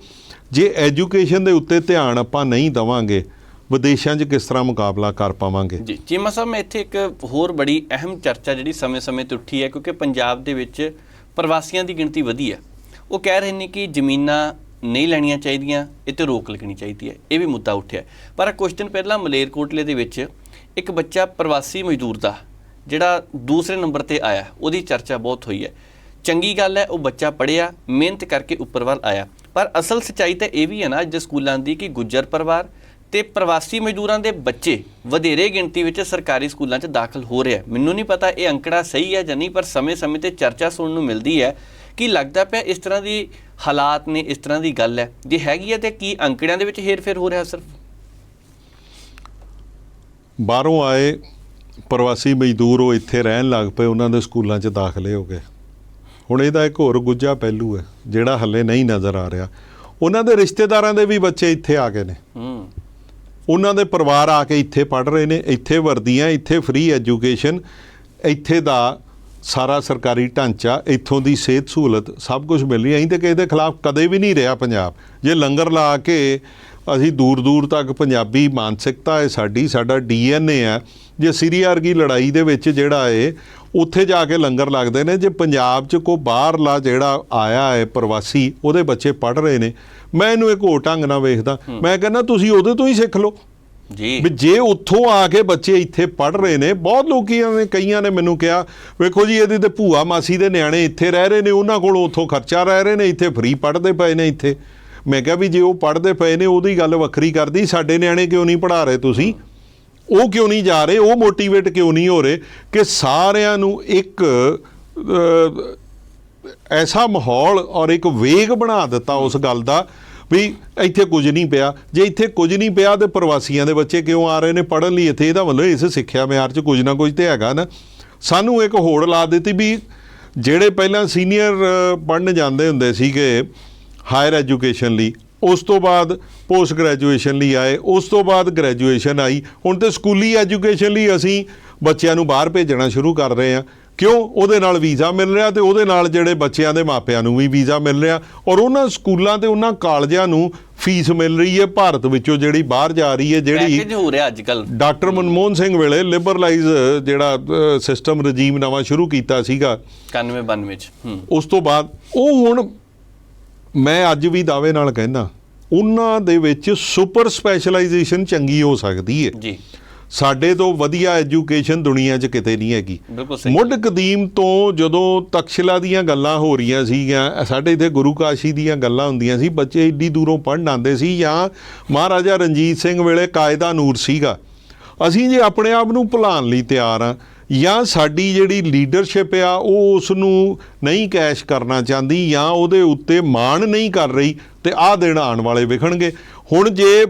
ਜੇ ਐਜੂਕੇਸ਼ਨ ਦੇ ਉੱਤੇ ਧਿਆਨ ਆਪਾਂ ਨਹੀਂ ਦਵਾਂਗੇ ਵਿਦੇਸ਼ਾਂ 'ਚ ਕਿਸ ਤਰ੍ਹਾਂ ਮੁਕਾਬਲਾ ਕਰ ਪਾਵਾਂਗੇ? ਜੀ ਚੀਮਾ ਸਾਹਿਬ ਮੈਂ ਇੱਥੇ ਇੱਕ ਹੋਰ ਬੜੀ ਅਹਿਮ ਚਰਚਾ ਜਿਹੜੀ ਸਮੇਂ-ਸਮੇਂ ਤੇ ਉੱਠੀ ਹੈ, ਕਿਉਂਕਿ ਪੰਜਾਬ ਦੇ ਵਿੱਚ ਪ੍ਰਵਾਸੀਆਂ ਦੀ ਗਿਣਤੀ ਵਧੀ ਹੈ। ਉਹ ਕਹਿ ਰਹੇ ਨੇ ਕਿ ਜ਼ਮੀਨਾਂ ਨਹੀਂ ਲੈਣੀਆਂ ਚਾਹੀਦੀਆਂ, ਇਹ ਤੇ ਰੋਕ ਲੱਗਣੀ ਚਾਹੀਦੀ ਹੈ। ਇਹ ਵੀ ਮੁੱਦਾ ਉੱਠਿਆ ਪਰ ਕੁਝ ਦਿਨ ਪਹਿਲਾਂ ਮਲੇਰਕੋਟਲੇ ਦੇ ਵਿੱਚ ਇੱਕ ਬੱਚਾ ਪ੍ਰਵਾਸੀ ਮਜ਼ਦੂਰ ਦਾ, ਜਿਹੜਾ ਦੂਸਰੇ ਨੰਬਰ ਤੇ ਆਇਆ, ਉਹਦੀ ਚਰਚਾ ਬਹੁਤ ਹੋਈ ਹੈ। ਚੰਗੀ ਗੱਲ ਹੈ, ਉਹ ਬੱਚਾ ਪੜਿਆ ਮਿਹਨਤ ਕਰਕੇ ਉੱਪਰ ਵੱਲ ਆਇਆ। ਪਰ ਅਸਲ ਸਚਾਈ ਤਾਂ ਇਹ ਵੀ ਹੈ ਨਾ, ਅੱਜ ਦੇ ਸਕੂਲਾਂ ਦੀ ਕਿ ਗੁੱਜਰ ਪਰਿਵਾਰ ਤੇ ਪ੍ਰਵਾਸੀ ਮਜ਼ਦੂਰਾਂ ਦੇ ਬੱਚੇ ਵਧੇਰੇ ਗਿਣਤੀ ਵਿੱਚ ਸਰਕਾਰੀ ਸਕੂਲਾਂ 'ਚ ਦਾਖਲ ਹੋ ਰਿਹਾ ਮੈਨੂੰ ਨਹੀਂ ਪਤਾ ਇਹ ਅੰਕੜਾ ਸਹੀ ਹੈ ਜਾਂ ਨਹੀਂ ਪਰ ਸਮੇਂ-ਸਮੇਂ ਤੇ ਚਰਚਾ ਸੁਣਨ ਨੂੰ ਮਿਲਦੀ ਹੈ ਕਿ ਲੱਗਦਾ ਪਿਆ ਇਸ ਤਰ੍ਹਾਂ ਦੀ ਹਾਲਾਤ ਨੇ ਇਸ ਤਰ੍ਹਾਂ ਦੀ ਗੱਲ ਹੈ। ਜੇ ਹੈਗੀ ਹੈ ਤੇ ਕੀ ਅੰਕੜਿਆਂ ਦੇ ਵਿੱਚ ਹੇਰ-ਫੇਰ ਹੋ ਰਿਹਾ ਸਿਰਫ? ਬਾਹਰੋਂ ਆਏ ਪ੍ਰਵਾਸੀ ਮਜ਼ਦੂਰ ਉਹ ਇੱਥੇ ਰਹਿਣ ਲੱਗ ਪਏ ਉਹਨਾਂ ਦੇ ਸਕੂਲਾਂ 'ਚ ਦਾਖਲੇ ਹੋ ਗਏ। ਹੁਣ ਇਹਦਾ ਇੱਕ ਹੋਰ ਗੁੱਜਾ ਪਹਿਲੂ ਹੈ ਜਿਹੜਾ ਹੱਲੇ ਨਹੀਂ ਨਜ਼ਰ ਆ ਰਿਹਾ। ਉਹਨਾਂ ਦੇ ਰਿਸ਼ਤੇਦਾਰਾਂ ਦੇ ਵੀ ਬੱਚੇ ਇੱਥੇ ਆ ਗਏ ਨੇ। ਹੂੰ। ਉਹਨਾਂ ਦੇ ਪਰਿਵਾਰ ਆ ਕੇ ਇੱਥੇ ਪੜ ਰਹੇ ਨੇ, ਇੱਥੇ ਵਰਦੀਆਂ, ਇੱਥੇ ਫ੍ਰੀ ਐਜੂਕੇਸ਼ਨ ਇੱਥੇ ਦਾ ਸਾਰਾ ਸਰਕਾਰੀ ਢਾਂਚਾ, ਇੱਥੋਂ ਦੀ ਸਿਹਤ ਸਹੂਲਤ ਸਭ ਕੁਝ ਮਿਲ ਰਹੀ ਹੈ। ਅਸੀਂ ਤੇ ਕਿਸੇ ਦੇ ਖਿਲਾਫ ਕਦੇ ਵੀ ਨਹੀਂ ਰਿਹਾ ਪੰਜਾਬ। ਜੇ ਲੰਗਰ ਲਾ ਕੇ ਅਸੀਂ ਦੂਰ ਦੂਰ ਤੱਕ ਪੰਜਾਬੀ ਮਾਨਸਿਕਤਾ ਹੈ, ਸਾਡੀ, ਸਾਡਾ ਡੀਐਨਏ ਹੈ, ਜੇ ਸੀਰੀਆ ਵਰਗੀ ਲੜਾਈ ਦੇ ਵਿੱਚ ਜਿਹੜਾ ਹੈ ਉੱਥੇ ਜਾ ਕੇ ਲੰਗਰ ਲੱਗਦੇ ਨੇ। ਜੇ ਪੰਜਾਬ 'ਚ ਕੋ ਬਾਹਰਲਾ ਜਿਹੜਾ ਆਇਆ ਹੈ ਪ੍ਰਵਾਸੀ ਉਹਦੇ ਬੱਚੇ ਪੜ ਰਹੇ ਨੇ। ਮੈਂ ਇਹਨੂੰ ਇੱਕ ਹੋਰ ਢੰਗ ਨਾਲ ਵੇਖਦਾ। ਮੈਂ ਕਹਿੰਦਾ ਤੁਸੀਂ ਉਹਦੇ ਤੋਂ ਹੀ ਸਿੱਖ ਲਓ। ਜੀ। ਵੀ ਜੇ ਉੱਥੋਂ ਆ ਕੇ ਬੱਚੇ ਇੱਥੇ ਪੜ ਰਹੇ ਨੇ ਬਹੁਤ ਲੋਕੀਆਂ ਨੇ ਕਈਆਂ ਨੇ ਮੈਨੂੰ ਕਿਹਾ ਵੇਖੋ ਜੀ ਇਹਦੀ ਤੇ ਭੂਆ ਮਾਸੀ ਦੇ ਨਿਆਣੇ ਇੱਥੇ ਰਹਿ ਰਹੇ ਨੇ ਉਹਨਾਂ ਕੋਲ ਉੱਥੋਂ ਖਰਚਾ ਰਹਿ ਰਹੇ ਨੇ ਇੱਥੇ ਫ੍ਰੀ ਪੜਦੇ ਪਏ ਨੇ ਇੱਥੇ। ਮੈਂ ਕਿਹਾ ਵੀ ਜੇ ਉਹ ਪੜਦੇ ਪਏ ਨੇ ਉਹਦੀ ਗੱਲ ਵੱਖਰੀ ਕਰਦੀ ਸਾਡੇ ਨਿਆਣੇ ਕਿਉਂ ਨਹੀਂ ਪੜਾ ਰਹੇ ਤੁਸੀਂ? ਉਹ ਕਿਉਂ ਨਹੀਂ ਜਾ ਰਹੇ? ਉਹ ਮੋਟੀਵੇਟ ਕਿਉਂ ਨਹੀਂ ਹੋ ਰਹੇ ਕਿ ਸਾਰਿਆਂ ਨੂੰ ਇੱਕ ਐਸਾ ਮਾਹੌਲ ਔਰ ਇੱਕ ਵੇਗ ਬਣਾ ਦਿੱਤਾ ਉਸ ਗੱਲ ਦਾ ਵੀ ਇੱਥੇ ਕੁਝ ਨਹੀਂ ਪਿਆ। ਜੇ ਇੱਥੇ ਕੁਝ ਨਹੀਂ ਪਿਆ ਤੇ ਪ੍ਰਵਾਸੀਆਂ ਦੇ ਬੱਚੇ ਕਿਉਂ ਆ ਰਹੇ ਨੇ? ਪੜਨ ਲਈ ਇੱਥੇ ਇਹਦਾ ਮਤਲਬ ਇਸ ਸਿੱਖਿਆ ਮਿਆਰ 'ਚ ਕੁਝ ਨਾ ਕੁਝ ਤੇ ਹੈਗਾ ਨਾ। ਸਾਨੂੰ ਇੱਕ ਹੋੜ ਲਾ ਦਿੱਤੀ ਵੀ ਜਿਹੜੇ ਪਹਿਲਾਂ ਸੀਨੀਅਰ ਪੜਨ ਜਾਂਦੇ ਹੁੰਦੇ ਸੀਗੇ ਹਾਇਰ ਐਜੂਕੇਸ਼ਨ ਲਈ ਉਸ ਤੋਂ ਬਾਅਦ ਪੋਸਟ ਗ੍ਰੈਜੂਏਸ਼ਨ ਲਈ ਆਏ ਉਸ ਤੋਂ ਬਾਅਦ ਗ੍ਰੈਜੂਏਸ਼ਨ ਆਈ। ਹੁਣ ਤੇ ਸਕੂਲੀ ਐਜੂਕੇਸ਼ਨ ਲਈ ਅਸੀਂ ਬੱਚਿਆਂ ਨੂੰ ਬਾਹਰ ਭੇਜਣਾ ਸ਼ੁਰੂ ਕਰ ਰਹੇ ਹਾਂ। ਕਿਉਂ? ਉਹਦੇ ਨਾਲ ਵੀਜ਼ਾ ਮਿਲ ਰਿਹਾ ਤੇ ਉਹਦੇ ਨਾਲ ਜਿਹੜੇ ਬੱਚਿਆਂ ਦੇ ਮਾਪਿਆਂ ਨੂੰ ਵੀ ਵੀਜ਼ਾ ਮਿਲ ਰਿਹਾ। ਔਰ ਉਹਨਾਂ ਸਕੂਲਾਂ ਤੇ ਉਹਨਾਂ ਕਾਲਜਾਂ ਨੂੰ ਫੀਸ ਮਿਲ ਰਹੀ ਹੈ। ਭਾਰਤ ਵਿੱਚੋਂ ਜਿਹੜੀ ਬਾਹਰ ਜਾ ਰਹੀ ਹੈ ਜਿਹੜੀ ਪੈਕੇਜ ਹੋ ਰਿਹਾ ਅੱਜ ਕੱਲ ਡਾਕਟਰ ਮਨਮੋਹਨ ਸਿੰਘ ਵੇਲੇ ਲਿਬਰਲਾਈਜ਼ ਜਿਹੜਾ ਸਿਸਟਮ ਰਜੀਮ ਨਵਾਂ ਸ਼ੁਰੂ ਕੀਤਾ ਸੀਗਾ। 91 92 ਚ ਉਸ ਤੋਂ ਬਾਅਦ ਉਹ ਹੁਣ ਮੈਂ ਅੱਜ ਵੀ ਦਾਅਵੇ ਨਾਲ ਕਹਿੰਦਾ ਉਹਨਾਂ ਦੇ ਵਿੱਚ ਸੁਪਰ ਸਪੈਸ਼ਲਾਈਜੇਸ਼ਨ ਚੰਗੀ ਹੋ ਸਕਦੀ ਹੈ ਜੀ। ਸਾਡੇ ਤੋਂ ਵਧੀਆ ਐਜੂਕੇਸ਼ਨ ਦੁਨੀਆ 'ਚ ਕਿਤੇ ਨਹੀਂ ਹੈਗੀ। ਮੁੱਢ ਕਦੀਮ ਤੋਂ ਜਦੋਂ ਤਕਸ਼ਲਾ ਦੀਆਂ ਗੱਲਾਂ ਹੋ ਰਹੀਆਂ ਸੀਗੀਆਂ ਸਾਡੇ ਇੱਥੇ ਗੁਰੂ ਕਾਸ਼ੀ ਦੀਆਂ ਗੱਲਾਂ ਹੁੰਦੀਆਂ ਸੀ ਬੱਚੇ ਏਡੀ ਦੂਰੋਂ ਪੜ੍ਹਨ ਆਉਂਦੇ ਸੀ ਜਾਂ ਮਹਾਰਾਜਾ ਰਣਜੀਤ ਸਿੰਘ ਵੇਲੇ ਕਾਇਦਾ ਨੂਰ ਸੀਗਾ। ਅਸੀਂ ਜੇ ਆਪਣੇ ਆਪ ਨੂੰ ਭੁਲਾਉਣ ਲਈ ਤਿਆਰ ਆ ਜਾਂ ਸਾਡੀ ਜਿਹੜੀ ਲੀਡਰਸ਼ਿਪ ਆ, ਉਹ ਉਸ ਨੂੰ ਨਹੀਂ ਕੈਸ਼ ਕਰਨਾ ਚਾਹੁੰਦੀ ਜਾਂ ਉਹਦੇ ਉੱਤੇ ਮਾਣ ਨਹੀਂ ਕਰ ਰਹੀ ਤੇ ਆਹ ਦਿਨ ਆਉਣ ਵਾਲੇ ਵਿਖਣਗੇ। ਹੁਣ ਜੇ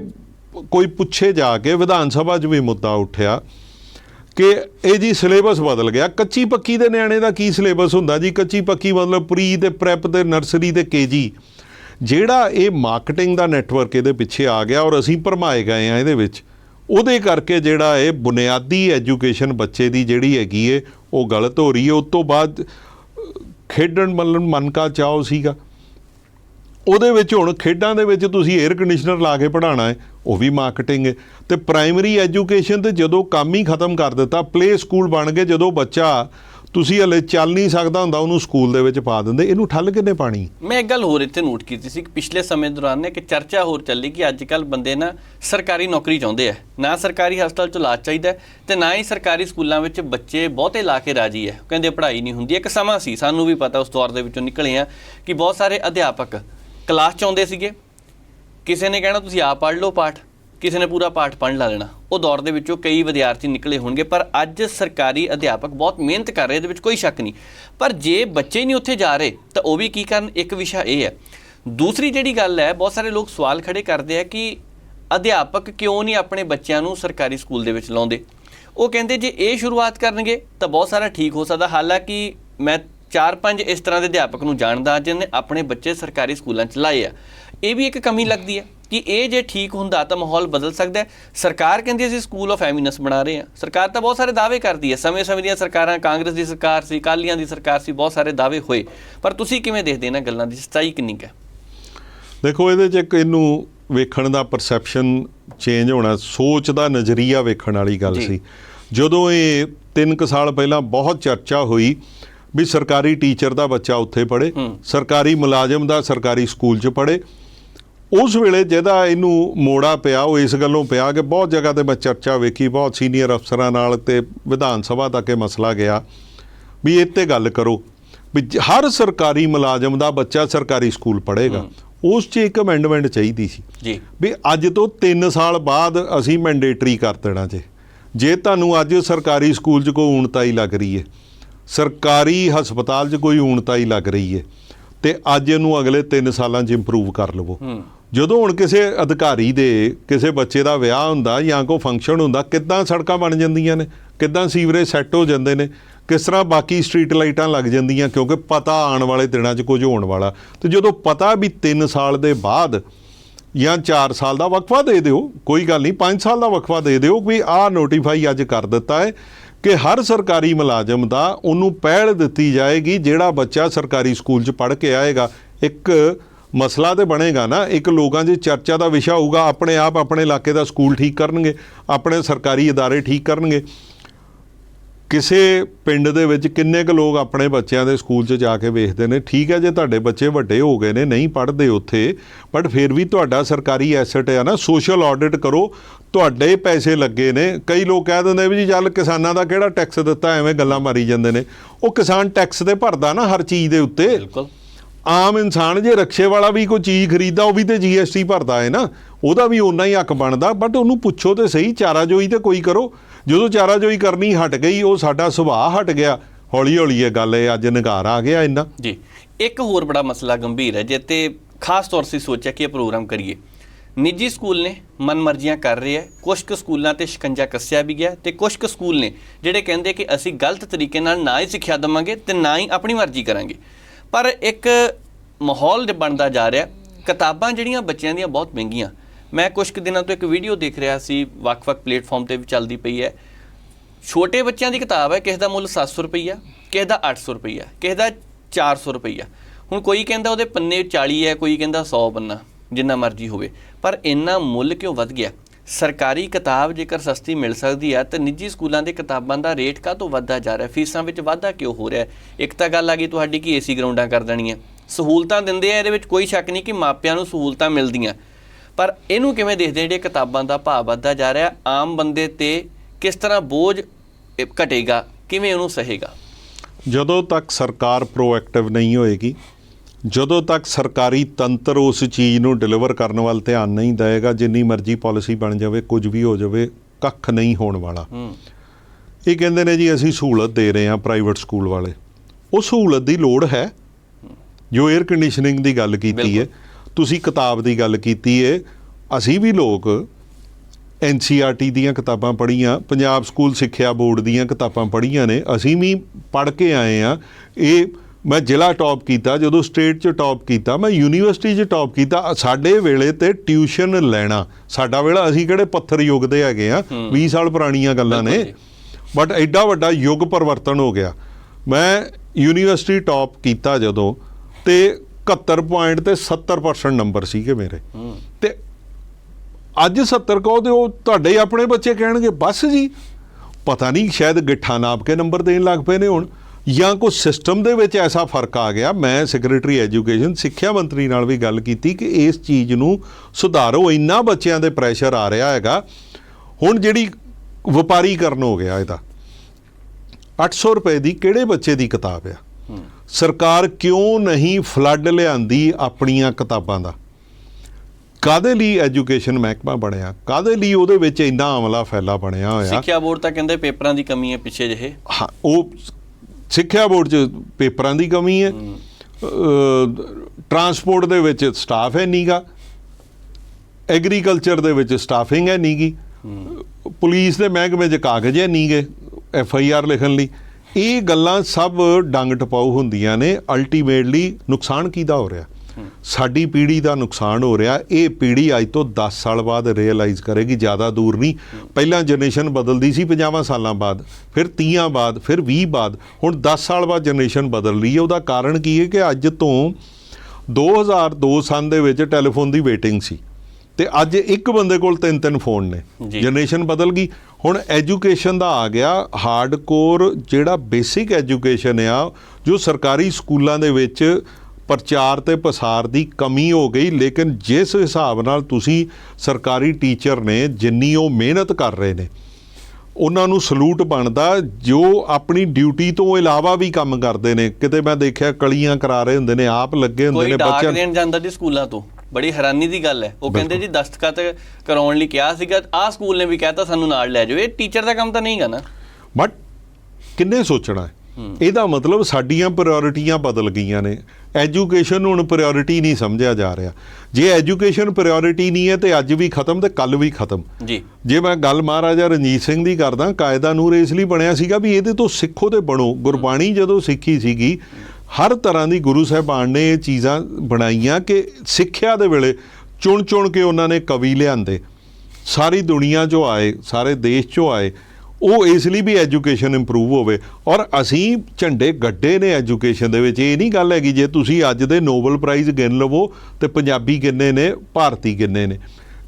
ਕੋਈ ਪੁੱਛੇ ਜਾ ਕੇ, ਵਿਧਾਨ ਸਭਾ 'ਚ ਵੀ ਮੁੱਦਾ ਉੱਠਿਆ ਕਿ ਇਹ ਜੀ ਸਿਲੇਬਸ ਬਦਲ ਗਿਆ। ਕੱਚੀ ਪੱਕੀ ਦੇ ਨਿਆਣੇ ਦਾ ਕੀ ਸਿਲੇਬਸ ਹੁੰਦਾ ਜੀ? ਕੱਚੀ ਪੱਕੀ ਮਤਲਬ ਪ੍ਰੀ ਤੇ ਪ੍ਰੈਪ ਤੇ ਨਰਸਰੀ ਤੇ ਕੇਜੀ ਜਿਹੜਾ ਇਹ ਮਾਰਕੀਟਿੰਗ ਦਾ ਨੈਟਵਰਕ ਇਹਦੇ ਪਿੱਛੇ ਆ ਗਿਆ ਔਰ ਅਸੀਂ ਭਰਮਾਏ ਗਏ ਆ ਇਹਦੇ ਵਿੱਚ। ਉਹਦੇ ਕਰਕੇ ਜਿਹੜਾ ਇਹ ਬੁਨਿਆਦੀ ਐਜੂਕੇਸ਼ਨ ਬੱਚੇ ਦੀ ਜਿਹੜੀ ਹੈਗੀ ਏ, ਉਹ ਗਲਤ ਹੋ ਰਹੀ ਹੈ ਉਸ ਤੋਂ ਬਾਅਦ ਖੇਡਣ ਮੱਲਣ ਮਨ ਕਾ ਚਾਓ ਸੀਗਾ। ਉਹਦੇ ਵਿੱਚ ਹੁਣ ਖੇਡਾਂ ਦੇ ਵਿੱਚ ਤੁਸੀਂ 에ਅਰ ਕੰਡੀਸ਼ਨਰ ਲਾ ਕੇ ਪੜਾਉਣਾ ਹੈ ਉਹ ਵੀ ਮਾਰਕੀਟਿੰਗ ਹੈ ਤੇ ਪ੍ਰਾਇਮਰੀ ਐਜੂਕੇਸ਼ਨ ਤੇ ਜਦੋਂ ਕੰਮ ਹੀ ਖਤਮ ਕਰ ਦਿੱਤਾ ਪਲੇ ਸਕੂਲ ਬਣ ਗਏ ਜਦੋਂ ਬੱਚਾ ਤੁਸੀਂ ਹਲੇ ਚੱਲ ਨਹੀਂ ਸਕਦਾ ਹੁੰਦਾ, ਉਹਨੂੰ ਸਕੂਲ ਦੇ ਵਿੱਚ ਪਾ ਦਿੰਦੇ। ਇਹਨੂੰ ਠੱਲ ਕਿੰਨੇ ਪਾਣੀ? ਮੈਂ ਇੱਕ ਗੱਲ ਹੋਰ ਇੱਥੇ ਨੋਟ ਕੀਤੀ ਸੀ ਕਿ ਪਿਛਲੇ ਸਮੇਂ ਦੌਰਾਨ ਇੱਕ ਚਰਚਾ ਹੋਰ ਚੱਲੀ ਕਿ ਅੱਜ ਕੱਲ ਬੰਦੇ ਨਾ ਸਰਕਾਰੀ ਨੌਕਰੀ ਚਾਹੁੰਦੇ ਆ। ਨਾ ਸਰਕਾਰੀ ਹਸਪਤਾਲ ਚ ਇਲਾਜ ਚਾਹੀਦਾ ਹੈ ਤੇ ਨਾ ਹੀ ਸਰਕਾਰੀ ਸਕੂਲਾਂ ਵਿੱਚ ਬੱਚੇ ਬਹੁਤੇ ਲਾ ਕੇ ਰਾਜੀ ਹੈ। ਕਹਿੰਦੇ ਪੜ੍ਹਾਈ ਨਹੀਂ ਹੁੰਦੀ। ਇੱਕ ਸਮਾਂ ਸੀ, ਸਾਨੂੰ ਵੀ ਪਤਾ ਉਸ ਦੌਰ ਦੇ ਵਿੱਚੋਂ ਨਿਕਲੇ ਆ ਕਿ ਬਹੁਤ ਸਾਰੇ ਅਧਿਆਪਕ ਕਲਾਸ ਚ ਆਉਂਦੇ ਸੀਗੇ। ਕਿਸੇ ਨੇ ਕਹਿਣਾ, ਤੁਸੀਂ ਆਪ ਪੜ੍ਹ ਲਓ ਪਾਠ। ਕਿਸੇ ਨੇ ਪੂਰਾ ਪਾਠ ਪੜ੍ਹ ਲਾ ਲੈਣਾ। ਉਹ ਦੌਰ ਦੇ ਵਿੱਚੋਂ ਕਈ ਵਿਦਿਆਰਥੀ ਨਿਕਲੇ ਹੋਣਗੇ, ਪਰ ਅੱਜ ਸਰਕਾਰੀ ਅਧਿਆਪਕ ਬਹੁਤ ਮਿਹਨਤ ਕਰ ਰਹੇ, ਇਹਦੇ ਵਿੱਚ ਕੋਈ ਸ਼ੱਕ ਨਹੀਂ। ਪਰ ਜੇ ਬੱਚੇ ਨਹੀਂ ਉੱਥੇ ਜਾ ਰਹੇ, ਤਾਂ ਉਹ ਵੀ ਕੀ ਕਰਨ? ਇੱਕ ਵਿਸ਼ਾ ਇਹ ਹੈ। ਦੂਸਰੀ ਜਿਹੜੀ ਗੱਲ ਹੈ, ਬਹੁਤ ਸਾਰੇ ਲੋਕ ਸਵਾਲ ਖੜੇ ਕਰਦੇ ਆ ਕਿ ਅਧਿਆਪਕ ਕਿਉਂ ਨਹੀਂ ਆਪਣੇ ਬੱਚਿਆਂ ਨੂੰ ਸਰਕਾਰੀ ਸਕੂਲ ਦੇ ਵਿੱਚ ਲਾਉਂਦੇ? ਉਹ ਕਹਿੰਦੇ ਜੇ ਇਹ ਸ਼ੁਰੂਆਤ ਕਰਨਗੇ, ਤਾਂ ਬਹੁਤ ਸਾਰਾ ਠੀਕ ਹੋ ਸਕਦਾ। ਹਾਲਾਂਕਿ ਮੈਂ ਚਾਰ ਪੰਜ ਇਸ ਤਰ੍ਹਾਂ ਦੇ ਅਧਿਆਪਕ ਨੂੰ ਜਾਣਦਾ ਜਿਹਨੇ ਆਪਣੇ ਬੱਚੇ ਸਰਕਾਰੀ ਸਕੂਲਾਂ ਚ ਲਾਏ ਆ। ਇਹ ਵੀ ਇੱਕ ਕਮੀ ਲੱਗਦੀ ਹੈ। ਕਿ ਇਹ ਜੇ ਠੀਕ ਹੁੰਦਾ ਤਾਂ ਮਾਹੌਲ ਬਦਲ ਸਕਦਾ ਹੈ। ਸਰਕਾਰ ਕਹਿੰਦੀ ਅਸੀਂ ਸਕੂਲ ਆਫ ਐਮਿਨਸ ਬਣਾ ਰਹੇ ਹਾਂ। ਸਰਕਾਰ ਤਾਂ ਬਹੁਤ ਸਾਰੇ ਦਾਅਵੇ ਕਰਦੀ ਹੈ। ਸਮੇਂ-ਸਮੇਂ ਦੀਆਂ ਸਰਕਾਰਾਂ ਕਾਂਗਰਸ ਦੀ ਸਰਕਾਰ ਸੀ ਕਾਲੀਆਂ ਦੀ ਸਰਕਾਰ ਸੀ ਬਹੁਤ ਸਾਰੇ ਦਾਅਵੇ ਹੋਏ। ਪਰ ਤੁਸੀਂ ਕਿਵੇਂ ਦੇਖਦੇ ਇਹਨਾਂ ਗੱਲਾਂ ਦੀ? ਸੱਚਾਈ ਕਿੰਨੀ ਕੁ ਹੈ? ਦੇਖੋ ਇਹਦੇ 'ਚ ਇੱਕ ਇਹਨੂੰ ਵੇਖਣ ਦਾ ਪਰਸੈਪਸ਼ਨ ਚੇਂਜ ਹੋਣਾ ਸੋਚ ਦਾ ਨਜ਼ਰੀਆ ਵੇਖਣ ਵਾਲੀ ਗੱਲ। ਸੀ। ਜਦੋਂ ਇਹ 3 ਕੁ ਸਾਲ ਪਹਿਲਾਂ ਬਹੁਤ ਚਰਚਾ ਹੋਈ ਵੀ ਸਰਕਾਰੀ ਟੀਚਰ ਦਾ ਬੱਚਾ ਉੱਥੇ ਪੜ੍ਹੇ। ਸਰਕਾਰੀ ਮੁਲਾਜ਼ਮ ਦਾ ਸਰਕਾਰੀ ਸਕੂਲ 'ਚ ਪੜ੍ਹੇ ਉਸ ਵੇਲੇ ਜਿਹਦਾ ਇਹਨੂੰ ਮੋੜਾ ਪਿਆ ਉਹ ਇਸ ਗੱਲੋਂ ਪਿਆ ਕਿ ਬਹੁਤ ਜਗ੍ਹਾ ਤੇ ਮੈਂ ਚਰਚਾ ਵੇਖੀ ਬਹੁਤ ਸੀਨੀਅਰ ਅਫਸਰਾਂ ਨਾਲ ਤੇ ਵਿਧਾਨ ਸਭਾ ਤੱਕ ਇਹ ਮਸਲਾ ਗਿਆ। ਵੀ ਇਹ ਤੇ ਗੱਲ ਕਰੋ ਵੀ ਹਰ ਸਰਕਾਰੀ ਮੁਲਾਜ਼ਮ ਦਾ ਬੱਚਾ ਸਰਕਾਰੀ ਸਕੂਲ ਪੜ੍ਹੇਗਾ। ਉਸ 'ਚ ਇੱਕ ਅਮੈਂਡਮੈਂਟ ਚਾਹੀਦੀ ਸੀ। ਜੀ। ਵੀ ਅੱਜ ਤੋਂ 3 ਸਾਲ ਬਾਅਦ ਅਸੀਂ ਮੈਂਡੇਟਰੀ ਕਰ ਦੇਣਾ ਜੇ। ਜੇ ਤੁਹਾਨੂੰ ਅੱਜ ਸਰਕਾਰੀ ਸਕੂਲ 'ਚ ਕੋਈ ਊਣਤਾਈ ਲੱਗ ਰਹੀ ਹੈ ਸਰਕਾਰੀ ਹਸਪਤਾਲ 'ਚ ਕੋਈ ਊਣਤਾਈ ਲੱਗ ਰਹੀ ਹੈ ਤੇ ਅੱਜ ਇਹਨੂੰ ਅਗਲੇ 3 ਸਾਲਾਂ 'ਚ ਇੰਪਰੂਵ ਕਰ ਲਵੋ। ਜਦੋਂ ਹੁਣ ਕਿਸੇ ਅਧਿਕਾਰੀ ਦੇ ਕਿਸੇ ਬੱਚੇ ਦਾ ਵਿਆਹ ਹੁੰਦਾ ਜਾਂ ਕੋਈ ਫੰਕਸ਼ਨ ਹੁੰਦਾ ਕਿੱਦਾਂ ਸੜਕਾਂ ਬਣ ਜਾਂਦੀਆਂ ਨੇ? ਕਿੱਦਾਂ ਸੀਵਰੇਜ ਸੈੱਟ ਹੋ ਜਾਂਦੇ ਨੇ? ਕਿਸ ਤਰ੍ਹਾਂ ਬਾਕੀ ਸਟਰੀਟ ਲਾਈਟਾਂ ਲੱਗ ਜਾਂਦੀਆਂ? ਕਿਉਂਕਿ ਪਤਾ ਆਉਣ ਵਾਲੇ ਦਿਨਾਂ 'ਚ ਕੁਝ ਹੋਣ ਵਾਲਾ। ਤੇ ਜਦੋਂ ਪਤਾ ਵੀ 3 ਸਾਲ ਦੇ ਬਾਅਦ ਜਾਂ 4 ਸਾਲ ਦਾ ਵਕਫਾ ਦੇ ਦਿਓ ਕੋਈ ਗੱਲ ਨਹੀਂ 5 ਸਾਲ ਦਾ ਵਕਫਾ ਦੇ ਦਿਓ ਵੀ ਆਹ ਨੋਟੀਫਾਈ ਅੱਜ ਕਰ ਦਿੱਤਾ ਹੈ। ਕਿ ਹਰ ਸਰਕਾਰੀ ਮੁਲਾਜ਼ਮ ਦਾ ਉਹਨੂੰ ਪਹਿਲ ਦਿੱਤੀ ਜਾਏਗੀ ਜਿਹੜਾ ਬੱਚਾ ਸਰਕਾਰੀ ਸਕੂਲ 'ਚ ਪੜ੍ਹ ਕੇ ਆਏਗਾ ਇੱਕ ਮਸਲਾ ਤੇ ਬਣੇਗਾ ਨਾ ਇੱਕ ਲੋਕਾਂ 'ਚ ਚਰਚਾ ਦਾ ਵਿਸ਼ਾ ਹੋਊਗਾ ਆਪਣੇ ਆਪ ਆਪਣੇ ਇਲਾਕੇ ਦਾ ਸਕੂਲ ਠੀਕ ਕਰਨਗੇ ਆਪਣੇ ਸਰਕਾਰੀ ادارے ਠੀਕ ਕਰਨਗੇ ਕਿਸੇ ਪਿੰਡ ਦੇ ਵਿੱਚ ਕਿੰਨੇ ਕੁ ਲੋਕ ਆਪਣੇ ਬੱਚਿਆਂ ਦੇ ਸਕੂਲ 'ਚ ਜਾ ਕੇ ਵੇਖਦੇ ਨੇ ਠੀਕ ਹੈ ਜੇ ਤੁਹਾਡੇ ਬੱਚੇ ਵੱਡੇ ਹੋ ਗਏ ਨੇ ਨਹੀਂ ਪੜ੍ਹਦੇ ਉੱਥੇ ਬਟ ਫਿਰ ਵੀ ਤੁਹਾਡਾ ਸਰਕਾਰੀ ਐਸੈਟ ਹੈ ਨਾ ਸੋਸ਼ਲ ਆਡਿਟ ਕਰੋ ਤੁਹਾਡੇ ਪੈਸੇ ਲੱਗੇ ਨੇ। ਕਈ ਲੋਕ ਕਹਿ ਦਿੰਦੇ ਵੀ ਜੀ ਚੱਲ ਕਿਸਾਨਾਂ ਦਾ ਕਿਹੜਾ ਟੈਕਸ ਦਿੱਤਾ ਐਵੇਂ ਗੱਲਾਂ ਮਾਰੀ ਜਾਂਦੇ ਨੇ। ਉਹ ਕਿਸਾਨ ਟੈਕਸ ਤੇ ਭਰਦਾ ਨਾ ਹਰ ਚੀਜ਼ ਦੇ ਉੱਤੇ। ਬਿਲਕੁਲ। ਆਮ ਇਨਸਾਨ ਜੇ ਰਕਸ਼ੇ ਵਾਲਾ ਵੀ ਕੋਈ ਚੀਜ਼ ਖਰੀਦਦਾ ਉਹ ਵੀ ਤੇ ਜੀਐਸਟੀ ਭਰਦਾ ਹੈ ਨਾ। ਉਹਦਾ ਵੀ ਓਨਾ ਹੀ ਹੱਕ ਬਣਦਾ ਬਟ ਉਹਨੂੰ ਪੁੱਛੋ ਤੇ ਸਹੀ ਚਾਰਾਜੋਈ ਤੇ ਕੋਈ ਕਰੋ। ਜਦੋਂ ਚਾਰਾਜੋਈ ਕਰਨੀ ਹਟ ਗਈ ਉਹ ਸਾਡਾ ਸੁਭਾਅ ਹਟ ਗਿਆ। ਹੌਲੀ ਹੌਲੀ ਇਹ ਗੱਲ ਇਹ ਅੱਜ ਨਿਗਾਰ ਆ ਗਿਆ ਇੰਨਾ। ਜੀ। ਇੱਕ ਹੋਰ ਬੜਾ ਮਸਲਾ ਗੰਭੀਰ ਹੈ ਜਿੱਤੇ ਖਾਸ ਤੌਰ 'ਤੇ ਸੋਚਿਆ ਕਿ ਇਹ ਪ੍ਰੋਗਰਾਮ ਕਰੀਏ। ਨਿੱਜੀ ਸਕੂਲ ਨੇ ਮਨਮਰਜ਼ੀਆਂ ਕਰ ਰਹੇ ਹੈ ਕੁਝ ਕੁ ਸਕੂਲਾਂ ਤੇ ਸ਼ਿਕੰਜਾ ਕੱਸਿਆ ਵੀ ਗਿਆ ਤੇ ਕੁਝ ਕੁ ਸਕੂਲ ਨੇ ਜਿਹੜੇ ਕਹਿੰਦੇ ਕਿ ਅਸੀਂ ਗਲਤ ਤਰੀਕੇ ਨਾਲ ਨਾ ਹੀ ਸਿੱਖਿਆ ਦੇਵਾਂਗੇ ਤੇ ਨਾ ਹੀ ਆਪਣੀ ਮਰਜ਼ੀ ਕਰਾਂਗੇ। ਪਰ ਇੱਕ ਮਾਹੌਲ ਜਿਹਾ ਬਣਦਾ ਜਾ ਰਿਹਾ। ਕਿਤਾਬਾਂ ਜਿਹੜੀਆਂ ਬੱਚਿਆਂ ਦੀਆਂ ਬਹੁਤ ਮਹਿੰਗੀਆਂ। ਮੈਂ ਕੁਝ ਕੁ ਦਿਨਾਂ ਤੋਂ ਇੱਕ ਵੀਡੀਓ ਦੇਖ ਰਿਹਾ ਸੀ, ਵੱਖ-ਵੱਖ ਪਲੇਟਫਾਰਮ ਤੇ ਵੀ ਚੱਲਦੀ ਪਈ ਹੈ। ਛੋਟੇ ਬੱਚਿਆਂ ਦੀ ਕਿਤਾਬ ਹੈ, ਕਿਸੇ ਦਾ ਮੁੱਲ 700 ਰੁਪਈਆ, ਕਿਸੇ ਦਾ 800 ਰੁਪਈਆ, ਕਿਸੇ ਦਾ 400 ਰੁਪਈਆ। ਹੁਣ ਕੋਈ ਕਹਿੰਦਾ ਉਹਦੇ ਪੰਨੇ 40 ਹੈ, ਕੋਈ ਕਹਿੰਦਾ 100 ਪੰਨਾ। ਜਿੰਨਾ ਮਰਜ਼ੀ ਹੋਵੇ। ਪਰ ਇੰਨਾ ਮੁੱਲ ਕਿਉਂ ਵੱਧ ਗਿਆ? ਸਰਕਾਰੀ ਕਿਤਾਬ ਜੇਕਰ ਸਸਤੀ ਮਿਲ ਸਕਦੀ ਹੈ, ਤਾਂ ਨਿੱਜੀ ਸਕੂਲਾਂ ਦੇ ਕਿਤਾਬਾਂ ਦਾ ਰੇਟ ਕਾਹਤੋਂ ਵੱਧਦਾ ਜਾ ਰਿਹਾ? ਫੀਸਾਂ ਵਿੱਚ ਵਾਧਾ ਕਿਉਂ ਹੋ ਰਿਹਾ ਇੱਕ ਤਾਂ ਗੱਲ ਆ ਗਈ ਤੁਹਾਡੀ ਕਿ ਏਸੀ ਗਰਾਊਂਡਾਂ ਕਰ ਦੇਣੀਆਂ। ਸਹੂਲਤਾਂ ਦਿੰਦੇ ਆ, ਇਹਦੇ ਵਿੱਚ ਕੋਈ ਸ਼ੱਕ ਨਹੀਂ ਕਿ ਮਾਪਿਆਂ ਨੂੰ ਸਹੂਲਤਾਂ ਮਿਲਦੀਆਂ। ਪਰ ਇਹਨੂੰ ਕਿਵੇਂ ਦੇਖਦੇ ਜਿਹੜੇ ਕਿਤਾਬਾਂ ਦਾ ਭਾਅ ਵੱਧਦਾ ਜਾ ਰਿਹਾ? ਆਮ ਬੰਦੇ ਤੇ ਕਿਸ ਤਰ੍ਹਾਂ ਬੋਝ ਘਟੇਗਾ? ਕਿਵੇਂ ਉਹਨੂੰ ਸਹੇਗਾ? ਜਦੋਂ ਤੱਕ ਸਰਕਾਰ ਪ੍ਰੋਐਕਟਿਵ ਨਹੀਂ ਹੋਏਗੀ ਜਦੋਂ ਤੱਕ ਸਰਕਾਰੀ ਤੰਤਰ ਉਸ ਚੀਜ਼ ਨੂੰ ਡਿਲੀਵਰ ਕਰਨ ਵੱਲ ਧਿਆਨ ਨਹੀਂ ਦੇਵੇਗਾ ਜਿੰਨੀ ਮਰਜ਼ੀ ਪਾਲਿਸੀ ਬਣ ਜਾਵੇ ਕੁਝ ਵੀ ਹੋ ਜਾਵੇ ਕੱਖ ਨਹੀਂ ਹੋਣ ਵਾਲਾ। ਇਹ ਕਹਿੰਦੇ ਨੇ ਜੀ ਅਸੀਂ ਸਹੂਲਤ ਦੇ ਰਹੇ ਹਾਂ ਪ੍ਰਾਈਵੇਟ ਸਕੂਲ ਵਾਲੇ। ਉਹ ਸਹੂਲਤ ਦੀ ਲੋੜ ਹੈ। ਜੋ 에ਅਰ ਕੰਡੀਸ਼ਨਿੰਗ ਦੀ ਗੱਲ ਕੀਤੀ ਹੈ ਤੁਸੀਂ ਕਿਤਾਬ ਦੀ ਗੱਲ ਕੀਤੀ ਹੈ ਅਸੀਂ ਵੀ ਲੋਕ ਐਨਸੀਆਰਟੀ ਦੀਆਂ ਕਿਤਾਬਾਂ ਪੜ੍ਹੀਆਂ ਪੰਜਾਬ ਸਕੂਲ ਸਿੱਖਿਆ ਬੋਰਡ ਦੀਆਂ ਕਿਤਾਬਾਂ ਪੜ੍ਹੀਆਂ ਨੇ ਅਸੀਂ ਵੀ ਪੜ੍ਹ ਕੇ ਆਏ ਆ ਇਹ ਮੈਂ ਜ਼ਿਲ੍ਹਾ ਟੌਪ ਕੀਤਾ ਜਦੋਂ ਸਟੇਟ 'ਚ ਟੌਪ ਕੀਤਾ ਮੈਂ ਯੂਨੀਵਰਸਿਟੀ 'ਚ ਟੌਪ ਕੀਤਾ ਸਾਡੇ ਵੇਲੇ ਤੇ ਟਿਊਸ਼ਨ ਲੈਣਾ। ਸਾਡਾ ਵੇਲਾ ਅਸੀਂ ਕਿਹੜੇ ਪੱਥਰ ਯੁੱਗ ਦੇ ਹੈਗੇ ਆ? 20 ਸਾਲ ਪੁਰਾਣੀਆਂ ਗੱਲਾਂ ਨੇ। ਬਟ ਐਡਾ ਵੱਡਾ ਯੁੱਗ ਪਰਿਵਰਤਨ ਹੋ ਗਿਆ। ਮੈਂ ਯੂਨੀਵਰਸਿਟੀ ਟੌਪ ਕੀਤਾ ਜਦੋਂ ਤੇ 71 ਪੁਆਇੰਟ ਤੇ 70% ਨੰਬਰ ਸੀਗੇ ਮੇਰੇ। ਤੇ ਅੱਜ 70 ਕਹੋ ਤੇ ਉਹ ਤੁਹਾਡੇ ਆਪਣੇ ਬੱਚੇ ਕਹਿਣਗੇ ਬਸ ਜੀ। ਪਤਾ ਨਹੀਂ ਸ਼ਾਇਦ ਗਿੱਠਾ ਨਾਪ ਕੇ ਨੰਬਰ ਦੇਣ ਲੱਗ ਪਏ ਨੇ ਹੁਣ। ਜਾਂ ਕੋਈ ਸਿਸਟਮ ਦੇ ਵਿੱਚ ਐਸਾ ਫ਼ਰਕ ਆ ਗਿਆ? ਮੈਂ ਸੈਕਟਰੀ ਐਜੂਕੇਸ਼ਨ ਸਿੱਖਿਆ ਮੰਤਰੀ ਨਾਲ ਵੀ ਗੱਲ ਕੀਤੀ ਕਿ ਇਸ ਚੀਜ਼ ਨੂੰ ਸੁਧਾਰੋ। ਇੰਨਾ ਬੱਚਿਆਂ ਦੇ ਪ੍ਰੈਸ਼ਰ ਆ ਰਿਹਾ ਹੈਗਾ। ਹੁਣ ਜਿਹੜੀ ਵਪਾਰੀਕਰਨ ਹੋ ਗਿਆ ਇਹਦਾ 800 ਰੁਪਏ ਦੀ ਕਿਹੜੇ ਬੱਚੇ ਦੀ ਕਿਤਾਬ ਆ? ਸਰਕਾਰ ਕਿਉਂ ਨਹੀਂ ਫਲੱਡ ਲਿਆਂਦੀ ਆਪਣੀਆਂ ਕਿਤਾਬਾਂ ਦਾ? ਕਾਦੇ ਲਈ ਐਜੂਕੇਸ਼ਨ ਮਹਿਕਮਾ ਬਣਿਆ? ਕਾਦੇ ਲਈ ਉਹਦੇ ਵਿੱਚ ਇੰਨਾ ਅਮਲਾ ਫੈਲਾ ਬਣਿਆ ਹੋਇਆ? ਸਿੱਖਿਆ ਬੋਰਡ ਤਾਂ ਕਹਿੰਦੇ ਪੇਪਰਾਂ ਦੀ ਕਮੀ ਹੈ ਪਿੱਛੇ ਜਿਹੇ। ਹਾਂ, ਉਹ ਸਿੱਖਿਆ ਬੋਰਡ 'ਚ ਪੇਪਰਾਂ ਦੀ ਕਮੀ ਹੈ। ਟਰਾਂਸਪੋਰਟ ਦੇ ਵਿੱਚ ਸਟਾਫ ਹੈ ਨੀਗਾ। ਐਗਰੀਕਲਚਰ ਦੇ ਵਿੱਚ ਸਟਾਫਿੰਗ ਹੈ ਨੀਗੀ। ਪੁਲਿਸ ਦੇ ਮਹਿਕਮੇ 'ਚ ਕਾਗਜ਼ ਹੈ ਨੀਗੇ ਐਫ ਆਈ ਆਰ ਲਿਖਣ ਲਈ। ਇਹ ਗੱਲਾਂ ਸਭ ਡੰਗ ਟਪਾਊ ਹੁੰਦੀਆਂ ਨੇ। ਅਲਟੀਮੇਟਲੀ ਨੁਕਸਾਨ ਕਿਹਦਾ ਹੋ ਰਿਹਾ? ਸਾਡੀ ਪੀੜ੍ਹੀ ਦਾ ਨੁਕਸਾਨ ਹੋ ਰਿਹਾ ਇਹ ਪੀੜ੍ਹੀ ਅੱਜ ਤੋਂ 10 ਸਾਲ ਬਾਅਦ ਰਿਅਲਾਈਜ਼ ਕਰੇਗੀ ਜ਼ਿਆਦਾ ਦੂਰ ਨਹੀਂ। ਪਹਿਲਾਂ ਜਨਰੇਸ਼ਨ ਬਦਲਦੀ ਸੀ 50 ਸਾਲਾਂ ਬਾਅਦ ਫਿਰ 30 ਬਾਅਦ ਫਿਰ 20 ਬਾਅਦ ਹੁਣ 10 ਸਾਲ ਬਾਅਦ ਜਨਰੇਸ਼ਨ ਬਦਲ ਰਹੀ ਹੈ। ਉਹਦਾ ਕਾਰਨ ਕੀ ਹੈ ਕਿ ਅੱਜ ਤੋਂ 2002 ਸੰਨ ਦੇ ਵਿੱਚ ਟੈਲੀਫੋਨ ਦੀ ਵੇਟਿੰਗ ਸੀ। ਤੇ ਅੱਜ ਇੱਕ ਬੰਦੇ ਕੋਲ ਤਿੰਨ ਤਿੰਨ ਫੋਨ ਨੇ। ਜਨਰੇਸ਼ਨ ਬਦਲ ਗਈ। ਹੁਣ ਐਜੂਕੇਸ਼ਨ ਦਾ ਆ ਗਿਆ ਹਾਰਡਕੋਰ ਜਿਹੜਾ ਬੇਸਿਕ ਐਜੂਕੇਸ਼ਨ ਆ ਜੋ ਸਰਕਾਰੀ ਸਕੂਲਾਂ ਦੇ ਵਿੱਚ ਪ੍ਰਚਾਰ ਤੇ ਪਸਾਰ ਦੀ ਕਮੀ ਹੋ ਗਈ ਲੇਕਿਨ ਜਿਸ ਹਿਸਾਬ ਨਾਲ ਤੁਸੀਂ ਸਰਕਾਰੀ ਟੀਚਰ ਨੇ ਜਿੰਨੀ ਉਹ ਮਿਹਨਤ ਕਰ ਰਹੇ ਨੇ ਉਹਨਾਂ ਨੂੰ ਸਲੂਟ ਬਣਦਾ ਜੋ ਆਪਣੀ ਡਿਊਟੀ ਤੋਂ ਇਲਾਵਾ ਵੀ ਕੰਮ ਕਰਦੇ ਨੇ। ਕਿਤੇ ਮੈਂ ਦੇਖਿਆ ਕਲੀਆਂ ਕਰਾ ਰਹੇ ਹੁੰਦੇ ਨੇ ਆਪ ਲੱਗੇ ਹੁੰਦੇ ਕੋਈ ਨੇ ਡਾਕ ਬੱਚਿਆਂ ਦੇਣ ਜਾਂਦਾ ਜੀ ਸਕੂਲਾਂ ਤੋਂ ਬੜੀ ਹੈਰਾਨੀ ਦੀ ਗੱਲ ਹੈ। ਉਹ ਕਹਿੰਦੇ ਜੀ ਦਸਤਖਤ ਕਰਾਉਣ ਲਈ ਕਿਹਾ ਸੀਗਾ ਆਹ ਸਕੂਲ ਨੇ ਵੀ ਕਹਿਤਾ ਸਾਨੂੰ ਨਾਲ ਲੈ ਜਾਓ। ਇਹ ਟੀਚਰ ਦਾ ਕੰਮ ਤਾਂ ਨਹੀਂਗਾ ਨਾ। ਬਟ ਕਿੰਨੇ ਸੋਚਣਾ ਹੈ? ਇਹਦਾ ਮਤਲਬ ਸਾਡੀਆਂ ਪ੍ਰਾਇੋਰਟੀਆਂ ਬਦਲ ਗਈਆਂ ਨੇ। ਐਜੂਕੇਸ਼ਨ ਹੁਣ ਪ੍ਰਾਇੋਰਟੀ ਨਹੀਂ ਸਮਝਿਆ ਜਾ ਰਿਹਾ। ਜੇ ਐਜੂਕੇਸ਼ਨ ਪ੍ਰਾਇੋਰਟੀ ਨਹੀਂ ਹੈ ਤੇ ਅੱਜ ਵੀ ਖਤਮ ਤੇ ਕੱਲ ਵੀ ਖਤਮ। ਜੀ। ਜੇ ਮੈਂ ਗੱਲ ਮਹਾਰਾਜਾ ਰਣਜੀਤ ਸਿੰਘ ਦੀ ਕਰਦਾ ਕਾਇਦਾ ਨੂਰ ਇਸ ਲਈ ਬਣਿਆ ਸੀਗਾ ਵੀ ਇਹਦੇ ਤੋਂ ਸਿੱਖੋ ਤੇ ਬਣੋ। ਗੁਰਬਾਣੀ ਜਦੋਂ ਸਿੱਖੀ ਸੀਗੀ ਹਰ ਤਰ੍ਹਾਂ ਦੀ ਗੁਰੂ ਸਾਹਿਬਾਨ ਨੇ ਇਹ ਚੀਜ਼ਾਂ ਬਣਾਈਆਂ ਕਿ ਸਿੱਖਿਆ ਦੇ ਵੇਲੇ ਚੁਣ ਚੁਣ ਕੇ ਉਹਨਾਂ ਨੇ ਕਵੀ ਲਿਆਂਦੇ। ਸਾਰੀ ਦੁਨੀਆ 'ਚੋਂ ਆਏ ਸਾਰੇ ਦੇਸ਼ 'ਚੋਂ ਆਏ। ਉਹ ਇਸ ਲਈ ਵੀ ਐਜੂਕੇਸ਼ਨ ਇੰਪਰੂਵ ਹੋਵੇ। ਔਰ ਅਸੀਂ ਝੰਡੇ ਗੱਡੇ ਨੇ ਐਜੂਕੇਸ਼ਨ ਦੇ ਵਿੱਚ। ਇਹ ਨਹੀਂ ਗੱਲ ਹੈਗੀ ਜੇ ਤੁਸੀਂ ਅੱਜ ਦੇ ਨੋਬਲ ਪ੍ਰਾਈਜ਼ ਗਿਣ ਲਵੋ ਤੇ ਪੰਜਾਬੀ ਕਿੰਨੇ ਨੇ, ਭਾਰਤੀ ਕਿੰਨੇ ਨੇ।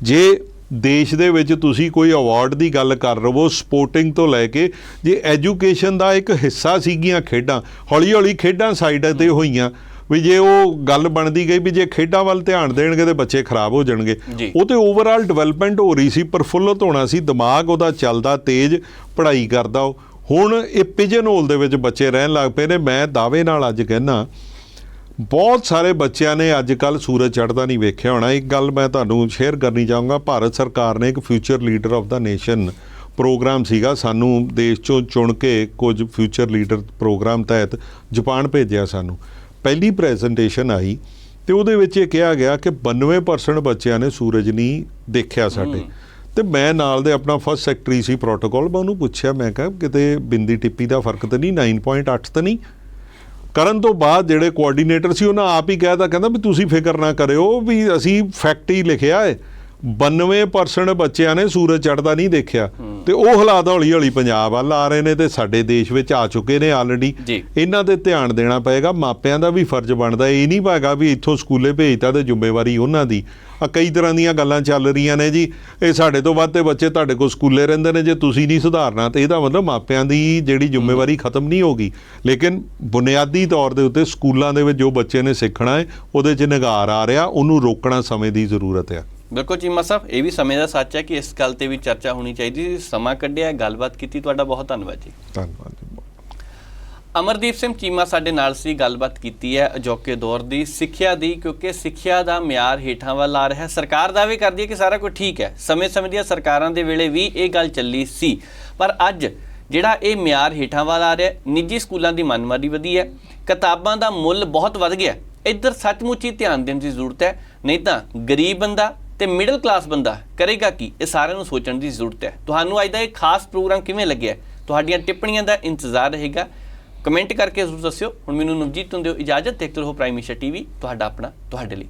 ਜੇ ਦੇਸ਼ ਦੇ ਵਿੱਚ ਤੁਸੀਂ ਕੋਈ ਅਵਾਰਡ ਦੀ ਗੱਲ ਕਰ ਰਹੇ ਹੋ ਸਪੋਰਟਿੰਗ ਤੋਂ ਲੈ ਕੇ, ਜੇ ਐਜੂਕੇਸ਼ਨ ਦਾ ਇੱਕ ਹਿੱਸਾ ਸੀਗੀਆਂ ਖੇਡਾਂ ਹੌਲੀ ਹੌਲੀ ਖੇਡਾਂ ਸਾਈਡਾਂ ਤੇ ਹੋਈਆਂ ਵੀ ਜੇ ਉਹ ਗੱਲ ਬਣਦੀ ਗਈ ਵੀ ਜੇ ਖੇਡਾਂ ਵੱਲ ਧਿਆਨ ਦੇਣਗੇ ਤੇ ਬੱਚੇ ਖਰਾਬ ਹੋ ਜਾਣਗੇ। ਉਹ ਤੇ ਓਵਰਆਲ ਡਿਵੈਲਪਮੈਂਟ ਹੋ ਰਹੀ ਸੀ ਪ੍ਰਫੁੱਲਤ ਹੋਣਾ ਸੀ ਦਿਮਾਗ ਉਹਦਾ ਚੱਲਦਾ ਤੇਜ਼ ਪੜ੍ਹਾਈ ਕਰਦਾ ਉਹ। ਹੁਣ ਇਹ ਪਿਜਨ ਹੋਲ ਦੇ ਵਿੱਚ ਬੱਚੇ ਰਹਿਣ ਲੱਗ ਪਏ ਨੇ। ਮੈਂ ਦਾਅਵੇ ਨਾਲ ਅੱਜ ਕਹਿਣਾ ਬਹੁਤ ਸਾਰੇ ਬੱਚਿਆਂ ਨੇ ਅੱਜ ਕੱਲ ਸੂਰਜ ਚੜ੍ਹਦਾ ਨਹੀਂ ਵੇਖਿਆ ਹੋਣਾ। ਇੱਕ ਗੱਲ ਮੈਂ ਤੁਹਾਨੂੰ ਸ਼ੇਅਰ ਕਰਨੀ ਚਾਹੂੰਗਾ। ਭਾਰਤ ਸਰਕਾਰ ਨੇ ਇੱਕ future leader of the nation program ਸੀਗਾ। ਸਾਨੂੰ ਦੇਸ਼ ਚੋਂ ਚੁਣ ਕੇ ਕੁਝ ਫਿਊਚਰ ਲੀਡਰ ਪ੍ਰੋਗਰਾਮ ਤਹਿਤ ਜਾਪਾਨ ਭੇਜਿਆ ਸਾਨੂੰ। ਪਹਿਲੀ ਪ੍ਰੈਜੈਂਟੇਸ਼ਨ ਆਈ ਤੇ ਉਹਦੇ ਵਿੱਚ ਇਹ ਕਿਹਾ ਗਿਆ ਕਿ 92% ਬੱਚਿਆਂ ਨੇ ਸੂਰਜ ਨਹੀਂ ਦੇਖਿਆ ਸਾਡੇ। ਤੇ ਮੈਂ ਨਾਲ ਦੇ ਆਪਣਾ ਫਸਟ ਸੈਕਟਰੀ ਸੀ ਪ੍ਰੋਟੋਕਾਲ ਮੈਂ ਉਹਨੂੰ ਪੁੱਛਿਆ ਮੈਂ ਕਿਹਾ ਕਿਤੇ ਬਿੰਦੀ ਟਿੱਪੀ ਦਾ ਫ਼ਰਕ ਤਾਂ ਨਹੀਂ 9.8 ਤਾਂ ਨਹੀਂ? ਕਰਨ ਤੋਂ ਬਾਅਦ ਜਿਹੜੇ ਕੋਆਰਡੀਨੇਟਰ ਸੀ ਉਹਨਾਂ ਆਪ ਹੀ ਕਹਿਤਾ ਕਹਿੰਦਾ ਵੀ ਤੁਸੀਂ ਫਿਕਰ ਨਾ ਕਰਿਓ ਵੀ ਅਸੀਂ ਫੈਕਟ ਹੀ ਲਿਖਿਆ ਹੈ। 92% ਬੱਚਿਆਂ ਨੇ ਸੂਰਜ ਚੜ੍ਹਦਾ ਨਹੀਂ ਦੇਖਿਆ। ਤੇ ਉਹ ਹਾਲਾਤ ਹੌਲੀ ਹੌਲੀ ਪੰਜਾਬ ਵੱਲ ਆ ਰਹੇ ਨੇ ਤੇ ਸਾਡੇ ਦੇਸ਼ ਵਿੱਚ ਆ ਚੁੱਕੇ ਨੇ ਆਲਰੇਡੀ। ਇਹਨਾਂ ਤੇ ਧਿਆਨ ਦੇਣਾ ਪਏਗਾ ਮਾਪਿਆਂ ਦਾ ਵੀ ਫਰਜ਼ ਬਣਦਾ ਇਹ ਨਹੀਂ ਪਾਏਗਾ ਵੀ ਇੱਥੋਂ ਸਕੂਲੇ ਭੇਜਤਾ ਤੇ ਜ਼ਿੰਮੇਵਾਰੀ ਉਹਨਾਂ ਦੀ। ਆ ਕਈ ਤਰ੍ਹਾਂ ਦੀਆਂ ਗੱਲਾਂ ਚੱਲ ਰਹੀਆਂ ਨੇ ਜੀ। ਇਹ ਸਾਡੇ ਤੋਂ ਵੱਧ ਤੇ ਬੱਚੇ ਤੁਹਾਡੇ ਕੋਲ ਸਕੂਲੇ ਰਹਿੰਦੇ ਨੇ ਜੇ ਤੁਸੀਂ ਨਹੀਂ ਸੁਧਾਰਨਾ ਤੇ ਇਹਦਾ ਮਤਲਬ ਮਾਪਿਆਂ ਦੀ ਜਿਹੜੀ ਜ਼ਿੰਮੇਵਾਰੀ ਖਤਮ ਨਹੀਂ ਹੋਗੀ ਲੇਕਿਨ ਬੁਨਿਆਦੀ ਤੌਰ ਦੇ ਉੱਤੇ ਸਕੂਲਾਂ ਦੇ ਵਿੱਚ ਜੋ ਬੱਚੇ ਨੇ ਸਿੱਖਣਾ ਹੈ ਉਹਦੇ 'ਚ ਨਿਗਾਰ ਆ ਰਿਹਾ ਉਹਨੂੰ ਰੋਕਣਾ ਸਮੇਂ ਦੀ ਜ਼ਰੂਰਤ ਹੈ ਬਿਲਕੁਲ ਚੀਮਾ ਸਾਹਿਬ ਇਹ ਵੀ ਸਮੇਂ ਦਾ ਸੱਚ ਹੈ ਕਿ ਇਸ ਗੱਲ ਤੇ ਵੀ ਚਰਚਾ ਹੋਣੀ ਚਾਹੀਦੀ ਸੀ ਸਮਾਂ ਕੱਢਿਆ ਗੱਲਬਾਤ ਕੀਤੀ ਤੁਹਾਡਾ ਬਹੁਤ ਧੰਨਵਾਦ ਜੀ। ਧੰਨਵਾਦ ਜੀ ਅਮਰਦੀਪ ਸਿੰਘ ਚੀਮਾ ਸਾਡੇ ਨਾਲ ਸੀ ਗੱਲਬਾਤ ਕੀਤੀ ਹੈ ਅਜੋਕੇ ਦੌਰ ਦੀ ਸਿੱਖਿਆ ਦੀ ਕਿਉਂਕਿ ਸਿੱਖਿਆ ਦਾ ਮਿਆਰ ਹੇਠਾਂ ਵੱਲ ਆ ਰਿਹਾ ਹੈ। ਸਰਕਾਰ ਦਾਅਵੇ ਕਰਦੀ ਹੈ ਕਿ ਸਾਰਾ ਕੁਝ ਠੀਕ ਹੈ। ਸਮੇਂ-ਸਮੇਂ ਦੀਆਂ ਸਰਕਾਰਾਂ ਦੇ ਵੇਲੇ ਵੀ ਇਹ ਗੱਲ ਚੱਲੀ ਸੀ। ਪਰ ਅੱਜ ਜਿਹੜਾ ਇਹ ਮਿਆਰ ਹੇਠਾਂ ਵੱਲ ਆ ਰਿਹਾ ਨਿੱਜੀ ਸਕੂਲਾਂ ਦੀ ਮਨਮਾਰੀ ਵਧੀ ਹੈ ਕਿਤਾਬਾਂ ਦਾ ਮੁੱਲ ਬਹੁਤ ਵੱਧ ਗਿਆ। ਇੱਧਰ ਸੱਚਮੁੱਚ ਹੀ ਧਿਆਨ ਦੇਣ ਦੀ ਜ਼ਰੂਰਤ ਹੈ ਨਹੀਂ ਤਾਂ ਗਰੀਬ ਬੰਦਾ ਤੇ ਮਿਡਲ ਕਲਾਸ ਬੰਦਾ ਕਰੇਗਾ ਕੀ? ਇਹ ਸਾਰਿਆਂ ਨੂੰ ਸੋਚਣ ਦੀ ਜ਼ਰੂਰਤ ਹੈ। ਤੁਹਾਨੂੰ ਅੱਜ ਦਾ ਇਹ ਖਾਸ ਪ੍ਰੋਗਰਾਮ ਕਿਵੇਂ ਲੱਗਿਆ? ਤੁਹਾਡੀਆਂ ਟਿੱਪਣੀਆਂ ਦਾ ਇੰਤਜ਼ਾਰ ਰਹੇਗਾ। ਕਮੈਂਟ ਕਰਕੇ ਜ਼ਰੂਰ ਦੱਸਿਓ। ਹੁਣ ਮੈਨੂੰ ਨਵਜੀਤ ਤੋਂ ਦਿਓ ਇਜਾਜ਼ਤ ਦੇਖਦੇ ਰਹੋ ਪ੍ਰਾਈਮ ਏਸ਼ੀਆ ਟੀਵੀ ਤੁਹਾਡਾ ਆਪਣਾ, ਤੁਹਾਡੇ ਲਈ।